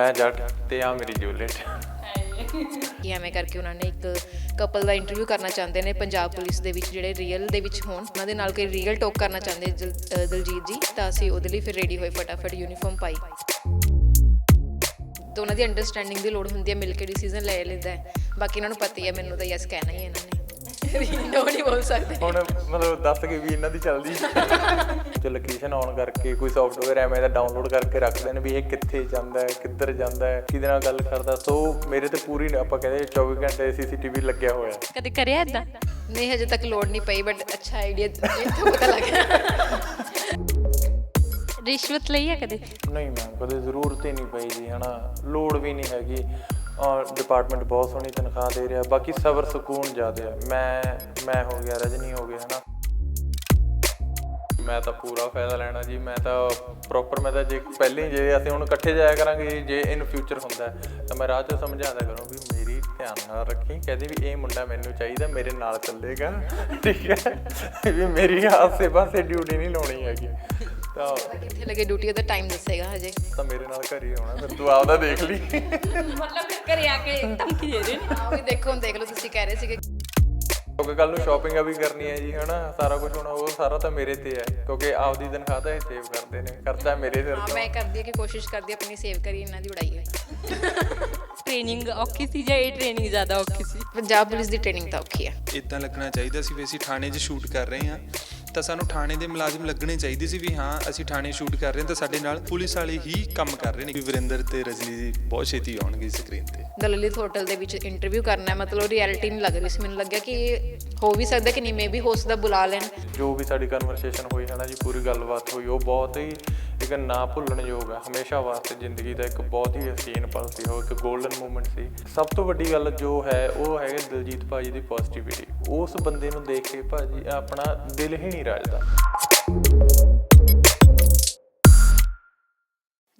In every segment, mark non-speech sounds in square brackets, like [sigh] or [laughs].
ਮੈਂ ਜੱਟ ਤੇ ਆ ਮੇਰੀ ਜੂਲੀਅਟ ਕਿ ਐਵੇਂ ਕਰਕੇ ਉਹਨਾਂ ਨੇ ਇੱਕ ਕਪਲ ਦਾ ਇੰਟਰਵਿਊ ਕਰਨਾ ਚਾਹੁੰਦੇ ਨੇ ਪੰਜਾਬ ਪੁਲਿਸ ਦੇ ਵਿੱਚ ਜਿਹੜੇ ਰੀਅਲ ਦੇ ਵਿੱਚ ਹੋਣ। ਉਹਨਾਂ ਦੇ ਨਾਲ ਕੋਈ ਰੀਅਲ ਟਾਕ ਕਰਨਾ ਚਾਹੁੰਦੇ ਦਿਲ- ਅ, ਦਲਜੀਤ ਜੀ ਤਾਂ ਅਸੀਂ ਉਹਦੇ ਲਈ ਫਿਰ ਰੈਡੀ ਹੋਏ ਫਟਾਫਟ ਯੂਨੀਫਾਰਮ ਪਾਈ। ਤਾਂ ਉਹਨਾਂ ਦੀ ਅੰਡਰਸਟੈਂਡਿੰਗ ਦੀ ਲੋੜ ਹੁੰਦੀ ਹੈ ਮਿਲ ਕੇ ਡਿਸੀਜਨ ਲੈ ਲੈਂਦਾ ਹੈ। ਬਾਕੀ ਇਹਨਾਂ ਨੂੰ ਪਤਾ ਹੀ ਹੈ ਮੈਨੂੰ ਤਾਂ ਯੈਸ ਕਹਿਣਾ ਹੀ ਹੈ ਇਹਨਾਂ ਨੇ। ਨੋ ਨਹੀਂ ਬੋਲ ਸਕਦੇ। ਹੁਣ ਮਤਲਬ ਦੱਸ ਕੇ ਵੀ ਇਹਨਾਂ ਦੀ ਚੱਲਦੀ ਜੋ ਲੋਕੇਸ਼ਨ ਆਨ ਕਰਕੇ ਕੋਈ ਸੌਫਟਵੇਅਰ ਐਵੇਂ ਦਾ ਡਾਊਨਲੋਡ ਕਰਕੇ ਰੱਖਦੇ ਨੇ ਵੀ ਇਹ ਕਿੱਥੇ ਜਾਂਦਾ ਹੈ ਕਿੱਧਰ ਜਾਂਦਾ ਹੈ ਕਿਹਦੇ ਨਾਲ ਗੱਲ ਕਰਦਾ। ਸੋ ਮੇਰੇ ਤੇ ਪੂਰੀ ਆਪਾਂ ਕਹਿੰਦੇ 24 ਘੰਟੇ ਸੀਸੀਟੀਵੀ ਲੱਗਿਆ ਹੋਇਆ। ਕਦੇ ਕਰਿਆ ਇਦਾਂ ਨਹੀਂ ਹਜੇ ਤੱਕ ਲੋੜ ਨਹੀਂ ਪਈ ਬਟ ਅੱਛਾ ਆਈਡੀਆ ਜਿੱਥੋਂ ਪਤਾ ਲੱਗਿਆ ਰਿਸ਼ਵਤ ਲਈ ਹੈ ਕਦੇ? ਨਹੀਂ ਮੈਮ ਕਦੇ ਜ਼ਰੂਰਤ ਹੀ ਨਹੀਂ ਪਈ ਜੀ ਹਨਾ। ਲੋੜ ਵੀ ਨਹੀਂ ਹੈਗੀ। ਡਿਪਾਰਟਮੈਂਟ ਬਹੁਤ ਸੋਹਣੀ ਤਨਖਾਹ ਦੇ ਰਿਹਾ, ਬਾਕੀ ਸਬਰ ਸਕੂਨ ਜ਼ਿਆਦਾ ਹੈ ਮੈਂ ਮੈਂ ਹੋ ਗਿਆ, ਰਜਨੀ ਹੋ ਗਿਆ ਹਨਾ। ਮੈਂ ਤਾਂ ਪੂਰਾ ਫਾਇਦਾ ਲੈਣਾ ਜੀ, ਮੈਂ ਤਾਂ ਪ੍ਰੋਪਰ ਮੈਂ ਤਾਂ ਜੇ ਪਹਿਲੇ ਹੀ ਜੇ ਅਸੀਂ ਹੁਣ ਇਕੱਠੇ ਜਾਇਆ ਕਰਾਂਗੇ, ਜੇ ਇਨ ਫਿਊਚਰ ਹੁੰਦਾ ਤਾਂ ਮੈਂ ਰਾਹ 'ਚ ਸਮਝਾਦਾ ਕਰੂੰ ਵੀ ਮੇਰੀ ਧਿਆਨ ਨਾਲ ਰੱਖੀ, ਕਹਦੇ ਵੀ ਇਹ ਮੁੰਡਾ ਮੈਨੂੰ ਚਾਹੀਦਾ, ਮੇਰੇ ਨਾਲ ਚੱਲੇਗਾ, ਠੀਕ ਹੈ? ਵੀ ਮੇਰੀ ਆਸੇ ਪਾਸੇ ਡਿਊਟੀ ਨਹੀਂ ਲਾਉਣੀ ਹੈਗੀ। ਤਾਂ ਕਿੱਥੇ ਲੱਗੇ ਡਿਊਟੀ ਉਹਦਾ ਟਾਈਮ ਦੱਸੇਗਾ ਹਜੇ। ਤਾਂ ਮੇਰੇ ਨਾਲ ਘਰ ਹੀ ਆਉਣਾ ਫਿਰ ਤੂੰ ਆਪਦਾ ਦੇਖ ਲਈ। ਮਤਲਬ ਫਿਰ ਘਰੇ ਆ ਕੇ ਧਮਕੀ ਦੇ ਦੇ। ਆਹ ਵੀ ਦੇਖੋ ਹੁਣ ਦੇਖ ਲਓ ਤੁਸੀਂ ਕਹਿ ਰਹੇ ਸੀਗੇ। ਕਿਉਂਕਿ ਕੱਲ ਨੂੰ ਸ਼ਾਪਿੰਗ ਵੀ ਕਰਨੀ ਹੈ ਜੀ ਹਨਾ? ਸਾਰਾ ਕੁਝ ਹੋਣਾ ਉਹ ਸਾਰਾ ਤਾਂ ਮੇਰੇ ਤੇ ਹੈ ਕਿਉਂਕਿ ਆਪਦੀ ਤਨਖਾਹ ਤਾਂ ਇਹ ਸੇਵ ਕਰਦੇ ਨੇ ਖਰਚਾ ਮੇਰੇ ਸਿਰ ਹਾਂ ਤੋਂ। ਮੈਂ ਕਰਦੀ ਹਾਂ ਕਿ ਕੋਸ਼ਿਸ਼ ਕਰਦੀ ਆਪਣੀ ਸੇਵ ਕਰੀ ਇਹਨਾਂ ਦੀ ਉਡਾਈ ਹੋਈ। ਟ੍ਰੇਨਿੰਗ ਔਖੀ ਸੀ ਜਾਂ ਇਹ ਟ੍ਰੇਨਿੰਗ ਜ਼ਿਆਦਾ ਔਖੀ ਸੀ? ਪੰਜਾਬ ਪੁਲਿਸ ਦੀ ਟ੍ਰੇਨਿੰਗ ਤਾਂ ਔਖੀ ਹੈ। ਇਦਾਂ ਲੱਗਣਾ ਚਾਹੀਦਾ ਸੀ ਵੀ ਅਸੀਂ ਥਾਣੇ 'ਚ ਸ਼ੂਟ ਕਰ ਰਹੇ ਹਾਂ। ਤਾਂ ਸਾਨੂੰ ਥਾਣੇ ਦੇ ਮੁਲਾਜ਼ਮ ਲੱਗਣੇ ਚਾਹੀਦੇ ਸੀ ਵੀ ਹਾਂ ਅਸੀਂ ਥਾਣੇ ਸ਼ੂਟ ਕਰ ਰਹੇ ਹਾਂ ਤਾਂ ਸਾਡੇ ਨਾਲ ਪੁਲਿਸ ਵਾਲੇ ਹੀ ਕੰਮ ਕਰ ਰਹੇ ਨੇ। ਵੀ ਵਰਿੰਦਰ ਤੇ ਰਜਨੀ ਜੀ ਬਹੁਤ ਛੇਤੀ ਆਉਣਗੇ ਸਕਰੀਨ ਤੇ। ਦਲਲਿਤ ਹੋਟਲ ਦੇ ਵਿੱਚ ਇੰਟਰਵਿਊ ਕਰਨਾ ਹੈ ਮਤਲਬ ਰਿਐਲਿਟੀ ਨਹੀਂ ਲੱਗ ਰਹੀ ਸੀ। ਮੈਨੂੰ ਲੱਗਿਆ ਕਿ ਇਹ ਹੋ ਵੀ ਸਕਦਾ ਕਿ ਨਹੀਂ ਮੇ ਵੀ ਹੋ ਸਕਦਾ ਬੁਲਾ ਲੈਣ। ਜੋ ਵੀ ਸਾਡੀ ਕਨਵਰਸੇਸ਼ਨ ਹੋਈ ਹੈ ਨਾ ਜੀ ਪੂਰੀ ਗੱਲਬਾਤ ਹੋਈ ਉਹ ਬਹੁਤ ਹੀ ਇੱਕ ਨਾ ਭੁੱਲਣ ਯੋਗ ਹੈ ਹਮੇਸ਼ਾ ਵਾਸਤੇ ਜ਼ਿੰਦਗੀ ਦਾ ਇੱਕ ਬਹੁਤ ਹੀ ਹਸੀਨ ਪਲ ਸੀ, ਉਹ ਇੱਕ 골ਡਨ ਮੂਮੈਂਟ ਸੀ। ਸਭ ਤੋਂ ਵੱਡੀ ਗੱਲ ਜੋ ਹੈ, ਉਹ ਹੈਗਾ ਦਿਲਜੀਤ ਭਾਜੀ ਦੀ ਪੋਜ਼ਿਟਿਵਿਟੀ ਉਸ ਬੰਦੇ ਨੂੰ ਦੇਖ ਕੇ ਭਾਜੀ ਆਪਣਾ ਦਿਲ ਹੀ ਨਹੀਂ ਰਾਜਦਾ।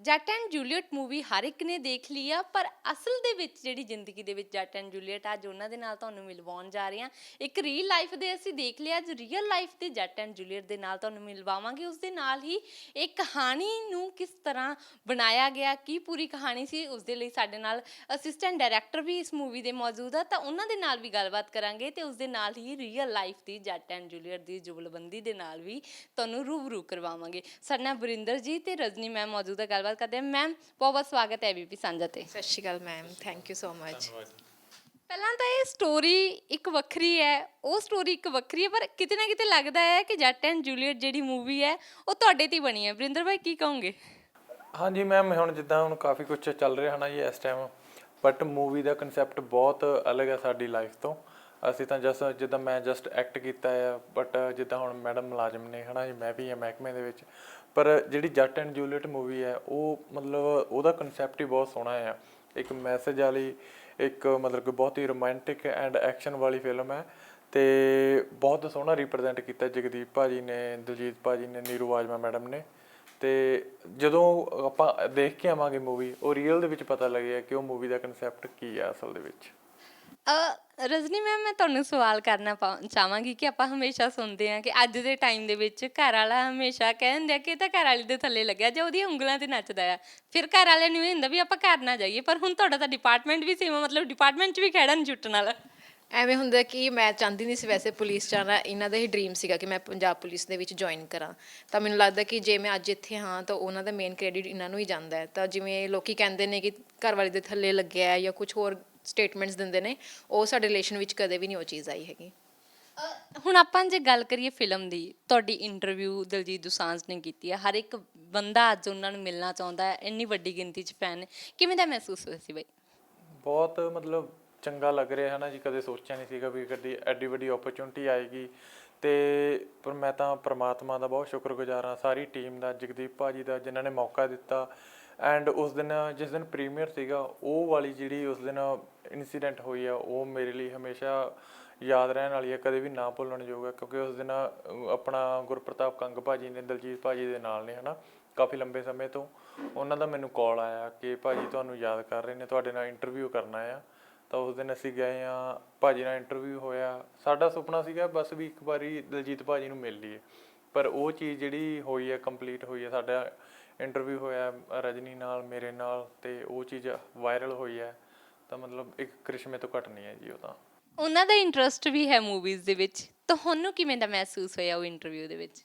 ਜੱਟ ਐਂਡ ਜੂਲੀਅਟ ਮੂਵੀ ਹਰ ਇੱਕ ਨੇ ਦੇਖ ਲਈ ਆ, ਪਰ ਅਸਲ ਦੇ ਵਿੱਚ ਜਿਹੜੀ ਜ਼ਿੰਦਗੀ ਦੇ ਵਿੱਚ ਜੱਟ ਐਂਡ ਜੂਲੀਅਟ ਅੱਜ ਉਹਨਾਂ ਦੇ ਨਾਲ ਤੁਹਾਨੂੰ ਮਿਲਵਾਉਣ ਜਾ ਰਹੇ ਹਾਂ ਇੱਕ ਰੀਅਲ ਲਾਈਫ ਦੇ ਅਸੀਂ ਦੇਖ ਲਿਆ, ਅੱਜ ਰੀਅਲ ਲਾਈਫ ਦੇ ਜੱਟ ਐਂਡ ਜੂਲੀਅਟ ਦੇ ਨਾਲ ਤੁਹਾਨੂੰ ਮਿਲਵਾਵਾਂਗੇ, ਉਸ ਦੇ ਨਾਲ ਹੀ ਇੱਕ ਕਹਾਣੀ ਨੂੰ ਕਿਸ ਤਰ੍ਹਾਂ ਬਣਾਇਆ ਗਿਆ, ਕੀ ਪੂਰੀ ਕਹਾਣੀ ਸੀ, ਉਸ ਦੇ ਲਈ ਸਾਡੇ ਨਾਲ ਅਸਿਸਟੈਂਟ ਡਾਇਰੈਕਟਰ ਵੀ ਇਸ ਮੂਵੀ ਦੇ ਮੌਜੂਦ ਆ, ਤਾਂ ਉਹਨਾਂ ਦੇ ਨਾਲ ਵੀ ਗੱਲਬਾਤ ਕਰਾਂਗੇ ਤੇ ਉਸ ਦੇ ਨਾਲ ਹੀ ਰੀਅਲ ਲਾਈਫ ਦੀ ਜੱਟ ਐਂਡ ਜੂਲੀਅਟ ਦੀ ਜੁਗਲਬੰਦੀ ਦੇ ਨਾਲ ਵੀ ਤੁਹਾਨੂੰ ਰੂਬਰੂ ਕਰਵਾਵਾਂਗੇ। ਸਾਡੇ ਨਾਲ ਵਰਿੰਦਰ ਜੀ ਤੇ ਰਜਨੀ ਮੈਮ ਮੌਜੂਦ ਹੈ ਗੱਲਬਾਤ ਕਰਦੇ ਹਾਂ। ਮੈਮ ਬਹੁਤ ਬਹੁਤ ਸਵਾਗਤ ਹੈ ਏਬੀਪੀ ਸਾਂਝਾ ਤੇ। ਸਤਿ ਸ਼੍ਰੀ ਅਕਾਲ ma'am thank you so much ਪਹਿਲਾਂ ਤਾਂ ਇਹ ਸਟੋਰੀ ਇੱਕ ਵੱਖਰੀ ਹੈ ਉਹ ਸਟੋਰੀ ਇੱਕ ਵੱਖਰੀ ਹੈ ਪਰ ਕਿਤੇ ਨਾ ਕਿਤੇ ਲੱਗਦਾ ਹੈ ਕਿ ਜੱਟ ਐਂਡ ਜੂਲੀਅਟ ਜਿਹੜੀ ਮੂਵੀ ਹੈ ਉਹ ਤੁਹਾਡੇ ਤੇ ਹੀ ਬਣੀ ਹੈ। ਵਰਿੰਦਰ ਭਾਈ ਕੀ ਕਹੋਗੇ? ਹਾਂਜੀ ਮੈਮ ਹੁਣ ਜਿੱਦਾਂ ਹੁਣ ਕਾਫੀ ਕੁਝ ਚੱਲ ਰਿਹਾ ਹਨਾ ਜੀ ਇਸ ਟਾਈਮ ਬਟ ਮੂਵੀ ਦਾ ਕਨਸੈਪਟ ਬਹੁਤ ਅਲੱਗ ਹੈ ਸਾਡੀ ਲਾਈਫ ਤੋਂ। ਅਸੀਂ ਤਾਂ ਜਸ ਜਿੱਦਾਂ ਮੈਂ ਜਸਟ ਐਕਟ ਕੀਤਾ ਆ ਬਟ ਜਿੱਦਾਂ ਹੁਣ ਮੈਡਮ ਮੁਲਾਜ਼ਮ ਨੇ ਹਨਾ ਜੀ ਮੈਂ ਵੀ ਆ ਮਹਿਕਮੇ ਦੇ ਵਿੱਚ। ਪਰ ਜਿਹੜੀ ਜੱਟ ਐਂਡ ਜੂਲੀਅਟ ਮੂਵੀ ਹੈ, ਉਹ ਮਤਲਬ ਉਹਦਾ ਕਨਸੈਪਟ ਹੀ ਬਹੁਤ ਸੋਹਣਾ ਆ ਇੱਕ ਮੈਸੇਜ ਵਾਲੀ, ਇੱਕ ਮਤਲਬ ਕਿ ਬਹੁਤ ਹੀ ਰੋਮਾਂਟਿਕ ਐਂਡ ਐਕਸ਼ਨ ਵਾਲੀ ਫਿਲਮ ਹੈ ਤੇ ਬਹੁਤ ਸੋਹਣਾ ਰਿਪਰੈਜ਼ੈਂਟ ਕੀਤਾ ਜਗਦੀਪ ਭਾਜੀ ਨੇ, ਦਲਜੀਤ ਭਾਜੀ ਨੇ, ਨੀਰੂ ਬਾਜਵਾ ਮੈਡਮ ਨੇ। ਤੇ ਜਦੋਂ ਆਪਾਂ ਦੇਖ ਕੇ ਆਵਾਂਗੇ ਮੂਵੀ ਉਹ ਰੀਅਲ ਦੇ ਵਿੱਚ ਪਤਾ ਲੱਗਿਆ ਕਿ ਉਹ ਮੂਵੀ ਦਾ ਕਨਸੈਪਟ ਕੀ ਹੈ ਅਸਲ ਦੇ ਵਿੱਚ। ਅ ਰਜਨੀ ਮੈਮ ਮੈਂ ਤੁਹਾਨੂੰ ਸਵਾਲ ਕਰਨਾ ਪਾ- ਚਾਹਾਂਗੀ ਕਿ ਆਪਾਂ ਹਮੇਸ਼ਾ ਸੁਣਦੇ ਹਾਂ ਕਿ ਅੱਜ ਦੇ ਟਾਈਮ ਦੇ ਵਿੱਚ ਘਰ ਵਾਲਾ ਹਮੇਸ਼ਾ ਕਹਿੰਦੇ ਆ ਕਿ ਇਹ ਤਾਂ ਘਰ ਵਾਲੀ ਦੇ ਥੱਲੇ ਲੱਗਿਆ, ਜਾਂ ਉਹਦੀਆਂ ਉਂਗਲਾਂ ਤੇ ਨੱਚਦਾ ਆ, ਫਿਰ ਘਰ ਵਾਲਿਆਂ ਨੂੰ ਇਹ ਹੁੰਦਾ ਵੀ ਆਪਾਂ ਘਰ ਨਾ ਜਾਈਏ, ਪਰ ਹੁਣ ਤੁਹਾਡਾ ਤਾਂ ਡਿਪਾਰਟਮੈਂਟ ਵੀ ਸੇਮ ਮਤਲਬ ਡਿਪਾਰਟਮੈਂਟ 'ਚ ਵੀ ਖੜਾ ਨਹੀਂ ਜੁੱਟਣ ਵਾਲਾ। ਐਵੇਂ ਹੁੰਦਾ ਕਿ ਮੈਂ ਚਾਹੁੰਦੀ ਨਹੀਂ ਸੀ ਵੈਸੇ ਪੁਲਿਸ ਜਾਣਾ, ਇਹਨਾਂ ਦਾ ਹੀ ਡ੍ਰੀਮ ਸੀਗਾ ਕਿ ਮੈਂ ਪੰਜਾਬ ਪੁਲਿਸ ਦੇ ਵਿੱਚ ਜੁਆਇਨ ਕਰਾਂ। ਤਾਂ ਮੈਨੂੰ ਲੱਗਦਾ ਕਿ ਜੇ ਮੈਂ ਅੱਜ ਇੱਥੇ ਹਾਂ, ਤਾਂ ਉਹਨਾਂ ਦਾ ਮੇਨ ਕ੍ਰੈਡਿਟ ਇਹਨਾਂ ਨੂੰ ਹੀ ਜਾਂਦਾ ਹੈ। ਤਾਂ ਜਿਵੇਂ ਲੋਕੀ ਕਹਿੰਦੇ ਨੇ ਕਿ ਘਰ ਵਾਲੀ ਦੇ ਥੱਲੇ ਲੱਗਿਆ ਹੈ ਜਾਂ ਕੁਝ ਹੋਰ ਸਟੇਟਮੈਂਟਸ ਦਿੰਦੇ ਨੇ ਉਹ ਸਾਡੇ ਰਿਲੇਸ਼ਨ ਵਿੱਚ ਕਦੇ ਵੀ ਨਹੀਂ ਉਹ ਚੀਜ਼ ਆਈ ਹੈਗੀ। ਹੁਣ ਆਪਾਂ ਜੇ ਗੱਲ ਕਰੀਏ ਫਿਲਮ ਦੀ ਤੁਹਾਡੀ ਇੰਟਰਵਿਊ ਦਲਜੀਤ ਦੁਸਾਂਝ ਨੇ ਕੀਤੀ ਹੈ ਹਰ ਇੱਕ ਬੰਦਾ ਅੱਜ ਉਹਨਾਂ ਨੂੰ ਮਿਲਣਾ ਚਾਹੁੰਦਾ ਹੈ ਇੰਨੀ ਵੱਡੀ ਗਿਣਤੀ 'ਚ ਫੈਨ ਕਿਵੇਂ ਦਾ ਮਹਿਸੂਸ ਹੋਇਆ ਸੀ ਬਈ? ਬਹੁਤ ਮਤਲਬ ਚੰਗਾ ਲੱਗ ਰਿਹਾ ਹੈ ਨਾ ਜੀ ਕਦੇ ਸੋਚਿਆ ਨਹੀਂ ਸੀਗਾ ਵੀ ਕਦੀ ਐਡੀ ਵੱਡੀ ਓਪਰਚੁਨਿਟੀ ਆਏਗੀ। ਤੇ ਪਰ ਮੈਂ ਤਾਂ ਪ੍ਰਮਾਤਮਾ ਦਾ ਬਹੁਤ ਸ਼ੁਕਰਗੁਜ਼ਾਰ ਹਾਂ ਸਾਰੀ ਟੀਮ ਦਾ ਜਗਦੀਪ ਭਾਜੀ ਦਾ ਜਿਨ੍ਹਾਂ ਨੇ ਮੌਕਾ ਦਿੱਤਾ। ਐਂਡ ਉਸ ਦਿਨ ਜਿਸ ਦਿਨ ਪ੍ਰੀਮੀਅਰ ਸੀਗਾ ਉਹ ਵਾਲੀ ਜਿਹੜੀ ਉਸ ਦਿਨ ਇਨਸੀਡੈਂਟ ਹੋਈ ਆ, ਉਹ ਮੇਰੇ ਲਈ ਹਮੇਸ਼ਾ ਯਾਦ ਰਹਿਣ ਵਾਲੀ ਆ, ਕਦੇ ਵੀ ਨਾ ਭੁੱਲਣ ਯੋਗ ਹੈ ਕਿਉਂਕਿ ਉਸ ਦਿਨ ਆਪਣਾ ਗੁਰਪ੍ਰਤਾਪ ਕੰਗ ਭਾਜੀ ਨੇ, ਦਲਜੀਤ ਭਾਜੀ ਦੇ ਨਾਲ ਨੇ, ਹਨਾ, ਕਾਫੀ ਲੰਬੇ ਸਮੇਂ ਤੋਂ, ਉਹਨਾਂ ਦਾ ਮੈਨੂੰ ਕਾਲ ਆਇਆ ਕਿ ਭਾਜੀ ਤੁਹਾਨੂੰ ਯਾਦ ਕਰ ਰਹੇ ਨੇ, ਤੁਹਾਡੇ ਨਾਲ ਇੰਟਰਵਿਊ ਕਰਨਾ ਆ। ਤਾਂ ਉਸ ਦਿਨ ਅਸੀਂ ਗਏ ਆ, ਭਾਜੀ ਨਾਲ ਇੰਟਰਵਿਊ ਹੋਇਆ, ਸਾਡਾ ਸੁਪਨਾ ਸੀਗਾ ਬਸ ਵੀ ਇੱਕ ਵਾਰੀ ਦਲਜੀਤ ਭਾਜੀ ਨੂੰ ਮਿਲ ਲਈਏ। ਪਰ ਉਹ ਚੀਜ਼ ਜਿਹੜੀ ਹੋਈ ਹੈ ਕੰਪਲੀਟ ਹੋਈ ਹੈ ਸਾਡਾ ਇੰਟਰਵਿਊ ਹੋਇਆ, ਰਜਨੀ ਨਾਲ, ਮੇਰੇ ਨਾਲ, ਤੇ ਉਹ ਚੀਜ਼ ਵਾਇਰਲ ਹੋਈ ਹੈ ਤਾਂ ਮਤਲਬ ਇੱਕ ਕ੍ਰਿਸ਼ਮੇ ਤੋਂ ਘੱਟ ਨਹੀਂ ਹੈ ਜੀ ਉਹ ਤਾਂ। ਉਹਨਾਂ ਦਾ ਇੰਟਰਸਟ ਵੀ ਹੈ ਮੂਵੀਜ਼ ਦੇ ਵਿੱਚ। ਤੁਹਾਨੂੰ ਕਿਵੇਂ ਦਾ ਮਹਿਸੂਸ ਹੋਇਆ ਉਹ ਇੰਟਰਵਿਊ ਦੇ ਵਿੱਚ?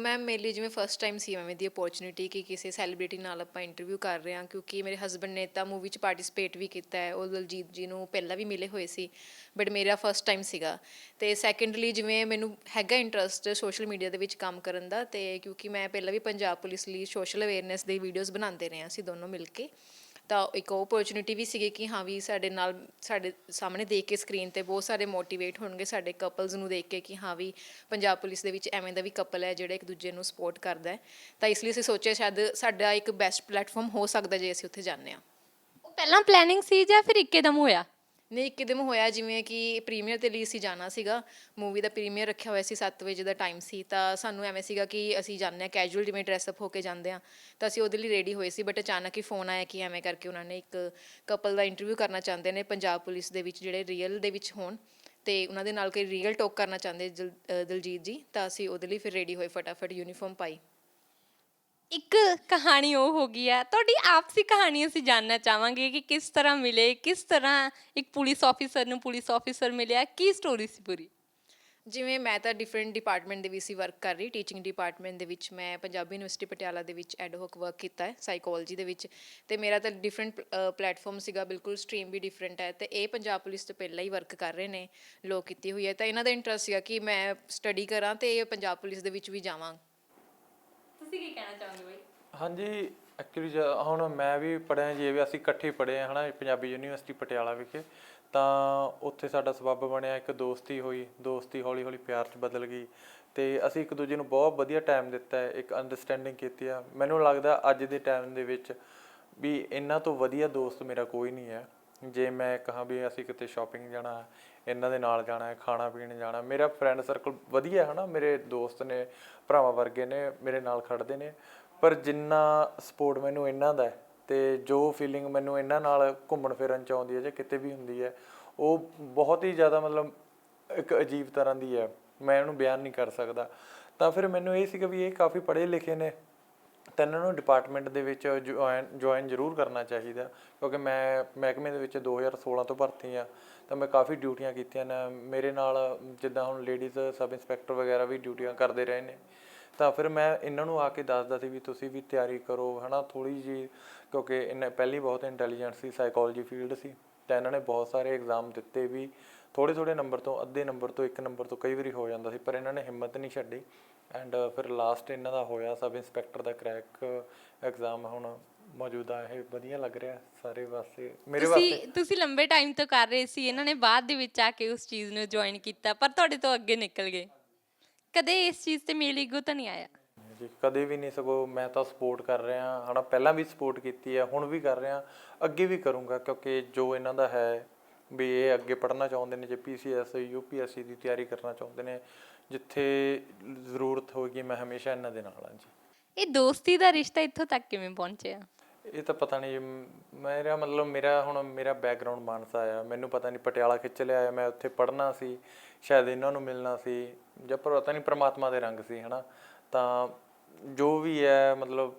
ਮੈਮ ਮੇਰੇ ਲਈ ਜਿਵੇਂ ਫਸਟ ਟਾਈਮ ਸੀ ਐਵੇਂ ਦੀ ਅਪੋਰਚੁਨਿਟੀ ਕਿ ਕਿਸੇ ਸੈਲੀਬ੍ਰਿਟੀ ਨਾਲ ਆਪਾਂ ਇੰਟਰਵਿਊ ਕਰ ਰਹੇ ਹਾਂ ਕਿਉਂਕਿ ਮੇਰੇ ਹਸਬੰਡ ਨੇ ਤਾਂ ਮੂਵੀ 'ਚ ਪਾਰਟਿਸਿਪੇਟ ਵੀ ਕੀਤਾ ਹੈ। ਉਹ ਦਲਜੀਤ ਜੀ ਨੂੰ ਪਹਿਲਾਂ ਵੀ ਮਿਲੇ ਹੋਏ ਸੀ ਬਟ ਮੇਰਾ ਫਸਟ ਟਾਈਮ ਸੀਗਾ। ਤੇ ਸੈਕੰਡਲੀ ਜਿਵੇਂ ਮੈਨੂੰ ਹੈਗਾ ਇੰਟਰਸਟ ਸੋਸ਼ਲ ਮੀਡੀਆ ਦੇ ਵਿੱਚ ਕੰਮ ਕਰਨ ਦਾ ਤੇ ਕਿਉਂਕਿ ਮੈਂ ਪਹਿਲਾਂ ਵੀ ਪੰਜਾਬ ਪੁਲਿਸ ਲਈ ਸੋਸ਼ਲ ਅਵੇਅਰਨੈਸ ਦੇ ਵੀਡੀਓਜ਼ ਬਣਾਉਂਦੇ ਰਹੇ ਹਾਂ ਅਸੀਂ ਦੋਨੋਂ ਮਿਲ ਕੇ। ਤਾਂ ਇੱਕ ਓਪਰਚੁਨਿਟੀ ਵੀ ਸੀਗੀ ਕਿ ਹਾਂ ਵੀ ਸਾਡੇ ਨਾਲ, ਸਾਡੇ ਸਾਹਮਣੇ ਦੇਖ ਕੇ ਸਕਰੀਨ ਤੇ ਬਹੁਤ ਸਾਰੇ ਮੋਟੀਵੇਟ ਹੋਣਗੇ ਸਾਡੇ ਕਪਲਸ ਨੂੰ ਦੇਖ ਕੇ ਕਿ ਹਾਂ ਵੀ ਪੰਜਾਬ ਪੁਲਿਸ ਦੇ ਵਿੱਚ ਐਵੇਂ ਦਾ ਵੀ ਕਪਲ ਹੈ ਜਿਹੜਾ ਇੱਕ ਦੂਜੇ ਨੂੰ ਸਪੋਰਟ ਕਰਦਾ ਹੈ। ਤਾਂ ਇਸ ਲਈ ਅਸੀਂ ਸੋਚਿਆ ਸ਼ਾਇਦ ਸਾਡਾ ਇੱਕ ਬੈਸਟ ਪਲੇਟਫਾਰਮ ਹੋ ਸਕਦਾ ਜੇ ਅਸੀਂ ਉੱਥੇ ਜਾਂਦੇ ਹਾਂ। ਉਹ ਪਹਿਲਾਂ ਪਲੈਨਿੰਗ ਸੀ ਜਾਂ ਫਿਰ ਇੱਕਦਮ ਹੋਇਆ? ਨਹੀਂ ਇੱਕਦਮ ਹੋਇਆ ਜਿਵੇਂ ਕਿ ਪ੍ਰੀਮੀਅਰ ਦੇ ਲਈ ਅਸੀਂ ਜਾਣਾ ਸੀਗਾ। ਮੂਵੀ ਦਾ ਪ੍ਰੀਮੀਅਰ ਰੱਖਿਆ ਹੋਇਆ ਸੀ 7 ਵਜੇ ਦਾ ਟਾਈਮ ਸੀ। ਤਾਂ ਸਾਨੂੰ ਐਵੇਂ ਸੀਗਾ ਕਿ ਅਸੀਂ ਜਾਂਦੇ ਹਾਂ ਕੈਜੂਅਲ ਜਿਵੇਂ ਡਰੈਸ ਅਪ ਹੋ ਕੇ ਜਾਂਦੇ ਹਾਂ। ਤਾਂ ਅਸੀਂ ਉਹਦੇ ਲਈ ਰੈਡੀ ਹੋਏ ਸੀ ਬਟ ਅਚਾਨਕ ਹੀ ਫੋਨ ਆਇਆ ਕਿ ਐਵੇਂ ਕਰਕੇ ਉਹਨਾਂ ਨੇ ਇੱਕ ਕਪਲ ਦਾ ਇੰਟਰਵਿਊ ਕਰਨਾ ਚਾਹੁੰਦੇ ਨੇ ਪੰਜਾਬ ਪੁਲਿਸ ਦੇ ਵਿੱਚ, ਜਿਹੜੇ ਰੀਅਲ ਦੇ ਵਿੱਚ ਹੋਣ। ਤੇ ਉਹਨਾਂ ਦੇ ਨਾਲ ਕੋਈ ਰੀਅਲ ਟਾਕ ਕਰਨਾ ਚਾਹੁੰਦੇ ਦਿਲ- ਦਲਜੀਤ ਜੀ, ਤਾਂ ਅਸੀਂ ਉਹਦੇ ਲਈ ਫਿਰ ਰੈਡੀ ਹੋਏ, ਫਟਾਫਟ ਯੂਨੀਫਾਰਮ ਪਾਈ। ਇੱਕ ਕਹਾਣੀ ਉਹ ਹੋ ਗਈ ਹੈ ਤੁਹਾਡੀ ਆਪਸੀ ਕਹਾਣੀ ਅਸੀਂ ਜਾਨਣਾ ਚਾਹਾਂਗੇ ਕਿ ਕਿਸ ਤਰ੍ਹਾਂ ਮਿਲੇ, ਕਿਸ ਤਰ੍ਹਾਂ ਇੱਕ ਪੁਲਿਸ ਆਫੀਸਰ ਨੂੰ ਪੁਲਿਸ ਆਫੀਸਰ ਮਿਲਿਆ। ਕੀ ਸਟੋਰੀ ਸੀ ਪੂਰੀ? ਜਿਵੇਂ ਮੈਂ ਤਾਂ ਡਿਫਰੈਂਟ ਡਿਪਾਰਟਮੈਂਟ ਦੇ ਵਿੱਚ ਹੀ ਵਰਕ ਕਰ ਰਹੀ। ਟੀਚਿੰਗ ਡਿਪਾਰਟਮੈਂਟ ਦੇ ਵਿੱਚ ਮੈਂ ਪੰਜਾਬੀ ਯੂਨੀਵਰਸਿਟੀ ਪਟਿਆਲਾ ਦੇ ਵਿੱਚ ਐਡ ਵਰਕ ਕੀਤਾ ਹੈ ਸਾਈਕੋਲੋਜੀ ਦੇ ਵਿੱਚ। ਤੇ ਮੇਰਾ ਤਾਂ ਡਿਫਰੈਂਟ ਪਲੇਟਫਾਰਮ ਸੀਗਾ, ਬਿਲਕੁਲ ਸਟਰੀਮ ਵੀ ਡਿਫਰੈਂਟ ਹੈ। ਤੇ ਇਹ ਪੰਜਾਬ ਪੁਲਿਸ ਤੋਂ ਪਹਿਲਾਂ ਹੀ ਵਰਕ ਕਰ ਰਹੇ ਨੇ, ਲੋਕ ਕੀਤੀ ਹੋਈ ਹੈ। ਤਾਂ ਇਹਨਾਂ ਦਾ ਇੰਟਰਸਟ ਸੀਗਾ ਕਿ ਮੈਂ ਸਟੱਡੀ ਕਰਾਂ ਤੇ ਇਹ ਪੰਜਾਬ ਪੁਲਿਸ ਦੇ ਵਿੱਚ ਵੀ ਜਾਵਾਂ। ਤੁਸੀਂ ਕੀ ਕਹਿਣਾ ਚਾਹੋਗੇ ਬਾਈ? ਹਾਂਜੀ ਐਕਚੁਅਲੀ ਹੁਣ ਮੈਂ ਵੀ ਪੜ੍ਹਿਆ ਜੀ ਵੀ ਅਸੀਂ ਇਕੱਠੇ ਪੜ੍ਹੇ ਹਾਂ ਹਨਾ ਪੰਜਾਬੀ ਯੂਨੀਵਰਸਿਟੀ ਪਟਿਆਲਾ ਵਿਖੇ। ਤਾਂ ਉੱਥੇ ਸਾਡਾ ਸਬੱਬ ਬਣਿਆ, ਇੱਕ ਦੋਸਤੀ ਹੋਈ, ਦੋਸਤੀ ਹੌਲੀ ਹੌਲੀ ਪਿਆਰ 'ਚ ਬਦਲ ਗਈ। ਤੇ ਅਸੀਂ ਇੱਕ ਦੂਜੇ ਨੂੰ ਬਹੁਤ ਵਧੀਆ ਟਾਈਮ ਦਿੱਤਾ ਹੈ, ਇੱਕ ਅੰਡਰਸਟੈਂਡਿੰਗ ਕੀਤੀ ਆ। ਮੈਨੂੰ ਲੱਗਦਾ ਅੱਜ ਦੇ ਟਾਈਮ ਦੇ ਵਿੱਚ ਵੀ ਇਹਨਾਂ ਤੋਂ ਵਧੀਆ ਦੋਸਤ ਮੇਰਾ ਕੋਈ ਨਹੀਂ ਹੈ। ਜੇ ਮੈਂ ਕਹਾਂ ਵੀ ਅਸੀਂ ਕਿਤੇ ਸ਼ਾਪਿੰਗ ਜਾਣਾ ਇਹਨਾਂ ਦੇ ਨਾਲ ਜਾਣਾ ਹੈ, ਖਾਣਾ ਪੀਣ ਜਾਣਾ ਮੇਰਾ ਫਰੈਂਡ ਸਰਕਲ ਵਧੀਆ ਹੈ ਨਾ ਮੇਰੇ ਦੋਸਤ ਨੇ, ਭਰਾਵਾਂ ਵਰਗੇ ਨੇ, ਮੇਰੇ ਨਾਲ ਖੜਦੇ ਨੇ। ਪਰ ਜਿੰਨਾ ਸਪੋਰਟ ਮੈਨੂੰ ਇਹਨਾਂ ਦਾ ਹੈ ਤੇ ਜੋ ਫੀਲਿੰਗ ਮੈਨੂੰ ਇਹਨਾਂ ਨਾਲ ਘੁੰਮਣ ਫਿਰਨ ਚ ਆਉਂਦੀ ਹੈ ਜਾਂ ਕਿਤੇ ਵੀ ਹੁੰਦੀ ਹੈ, ਉਹ ਬਹੁਤ ਹੀ ਜ਼ਿਆਦਾ ਮਤਲਬ ਇੱਕ ਅਜੀਬ ਤਰ੍ਹਾਂ ਦੀ ਹੈ। ਮੈਂ ਇਹਨੂੰ ਬਿਆਨ ਨਹੀਂ ਕਰ ਸਕਦਾ। ਤਾਂ ਫਿਰ ਮੈਨੂੰ ਇਹ ਸੀਗਾ ਵੀ ਇਹ ਕਾਫੀ ਪੜ੍ਹੇ ਲਿਖੇ ਨੇ, ਤਾਂ ਇਹਨਾਂ ਨੂੰ ਡਿਪਾਰਟਮੈਂਟ ਦੇ ਵਿੱਚ ਜੁਆਇਨ ਜੁਆਇਨ ਜ਼ਰੂਰ ਕਰਨਾ ਚਾਹੀਦਾ। ਕਿਉਂਕਿ ਮੈਂ ਮਹਿਕਮੇ ਦੇ ਵਿੱਚ 2016 ਤੋਂ ਭਰਤੀ ਆ ਤਾਂ ਮੈਂ ਕਾਫੀ ਡਿਊਟੀਆਂ ਕੀਤੀਆਂ ਨੇ। ਮੇਰੇ ਨਾਲ ਜਿੱਦਾਂ ਹੁਣ ਲੇਡੀਜ਼ ਸਬ ਇੰਸਪੈਕਟਰ ਵਗੈਰਾ ਵੀ ਡਿਊਟੀਆਂ ਕਰਦੇ ਰਹੇ ਨੇ। ਤਾਂ ਫਿਰ ਮੈਂ ਇਹਨਾਂ ਨੂੰ ਆ ਕੇ ਦੱਸਦਾ ਸੀ ਵੀ ਤੁਸੀਂ ਵੀ ਤਿਆਰੀ ਕਰੋ, ਹਨਾ ਥੋੜੀ ਜੀ ਕਿਉਂਕਿ ਇਹਨਾਂ ਪਹਿਲੀ ਬਹੁਤ ਇੰਟੈਲੀਜੈਂਟ ਸੀ ਸਾਈਕੋਲੋਜੀ ਫੀਲਡ ਸੀ। ਤਾਂ ਇਹਨਾਂ ਨੇ ਬਹੁਤ ਸਾਰੇ ਐਗਜ਼ਾਮ ਦਿੱਤੇ ਵੀ ਥੋੜੇ ਥੋੜੇ ਨੰਬਰ ਤੋਂ, ਅੱਧੇ ਨੰਬਰ ਤੋਂ, ਇੱਕ ਨੰਬਰ ਤੋਂ ਕਈ ਵਾਰੀ ਹੋ ਜਾਂਦਾ ਸੀ, ਪਰ ਇਹਨਾਂ ਨੇ ਹਿੰਮਤ ਨਹੀਂ ਛੱਡੀ। ਐਂਡ ਫਿਰ ਲਾਸਟ ਇਹਨਾਂ ਦਾ ਹੋਇਆ ਸਬ ਇੰਸਪੈਕਟਰ ਦਾ ਕ੍ਰੈਕ ਐਗਜ਼ਾਮ ਹੁਣ। ਮੌਜੂਦਾ ਇਹ ਵਧੀਆ ਲੱਗ ਰਿਹਾ ਸਾਰੇ ਵਾਸਤੇ। ਮੇਰੇ ਵਾਸਤੇ ਤੁਸੀਂ ਤੁਸੀਂ ਲੰਬੇ ਟਾਈਮ ਤੋਂ ਕਰ ਰਹੇ ਸੀ ਇਹਨਾਂ ਨੇ ਬਾਅਦ ਦੇ ਵਿੱਚ ਆ ਕੇ ਉਸ ਚੀਜ਼ ਨੂੰ ਜੁਆਇਨ ਕੀਤਾ ਪਰ ਤੁਹਾਡੇ ਤੋਂ ਅੱਗੇ ਨਿਕਲ ਗਏ। ਕਦੇ ਇਸ ਚੀਜ਼ ਤੇ ਮੇਲ ਈਗੋ ਤਾਂ ਨਹੀਂ ਆਇਆ? ਜੀ ਕਦੇ ਵੀ ਨਹੀਂ ਸਗੋ ਮੈਂ ਤਾਂ ਸਪੋਰਟ ਕਰ ਰਿਹਾ ਹਨਾ ਪਹਿਲਾਂ ਵੀ ਸਪੋਰਟ ਕੀਤੀ ਹੈ ਹੁਣ ਵੀ ਕਰ ਰਿਹਾ ਅੱਗੇ ਵੀ ਕਰੂੰਗਾ ਕਿਉਂਕਿ ਜੋ ਇਹਨਾਂ ਦਾ ਹੈ ਵੀ ਇਹ ਅੱਗੇ ਪੜ੍ਹਨਾ ਚਾਹੁੰਦੇ ਨੇ ਜੇ ਪੀਸੀਐਸ ਯੂਪੀਐਸਸੀ ਦੀ ਤਿਆਰੀ ਕਰਨਾ ਚਾਹੁੰਦੇ ਨੇ ਜਿੱਥੇ ਜ਼ਰੂਰਤ ਹੋਏਗੀ ਮੈਂ ਹਮੇਸ਼ਾ ਇਹਨਾਂ ਦੇ ਨਾਲ ਹਾਂ ਜੀ। ਇਹ ਦੋਸਤੀ ਦਾ ਰਿਸ਼ਤਾ ਇੱਥੋਂ ਤੱਕ ਕਿਵੇਂ ਪਹੁੰਚਿਆ? ਇਹ ਤਾਂ ਪਤਾ ਨਹੀਂ ਮ- ਮੇਰਾ ਮਤਲਬ ਮੇਰਾ ਹੁਣ ਮੇਰਾ ਬੈਕਗ੍ਰਾਉਂਡ ਮਾਨਸਾ ਆ। ਮੈਨੂੰ ਪਤਾ ਨਹੀਂ ਪਟਿਆਲਾ ਖਿੱਚ ਲਿਆ ਮੈਂ ਉੱਥੇ ਪੜ੍ਹਨਾ ਸੀ, ਸ਼ਾਇਦ ਇਹਨਾਂ ਨੂੰ ਮਿਲਣਾ ਸੀ, ਜਾਂ ਪਰ ਪਤਾ ਨਹੀਂ ਪ੍ਰਮਾਤਮਾ ਦੇ ਰੰਗ ਸੀ, ਹਨਾ। ਤਾਂ ਜੋ ਵੀ ਹੈ, ਮਤਲਬ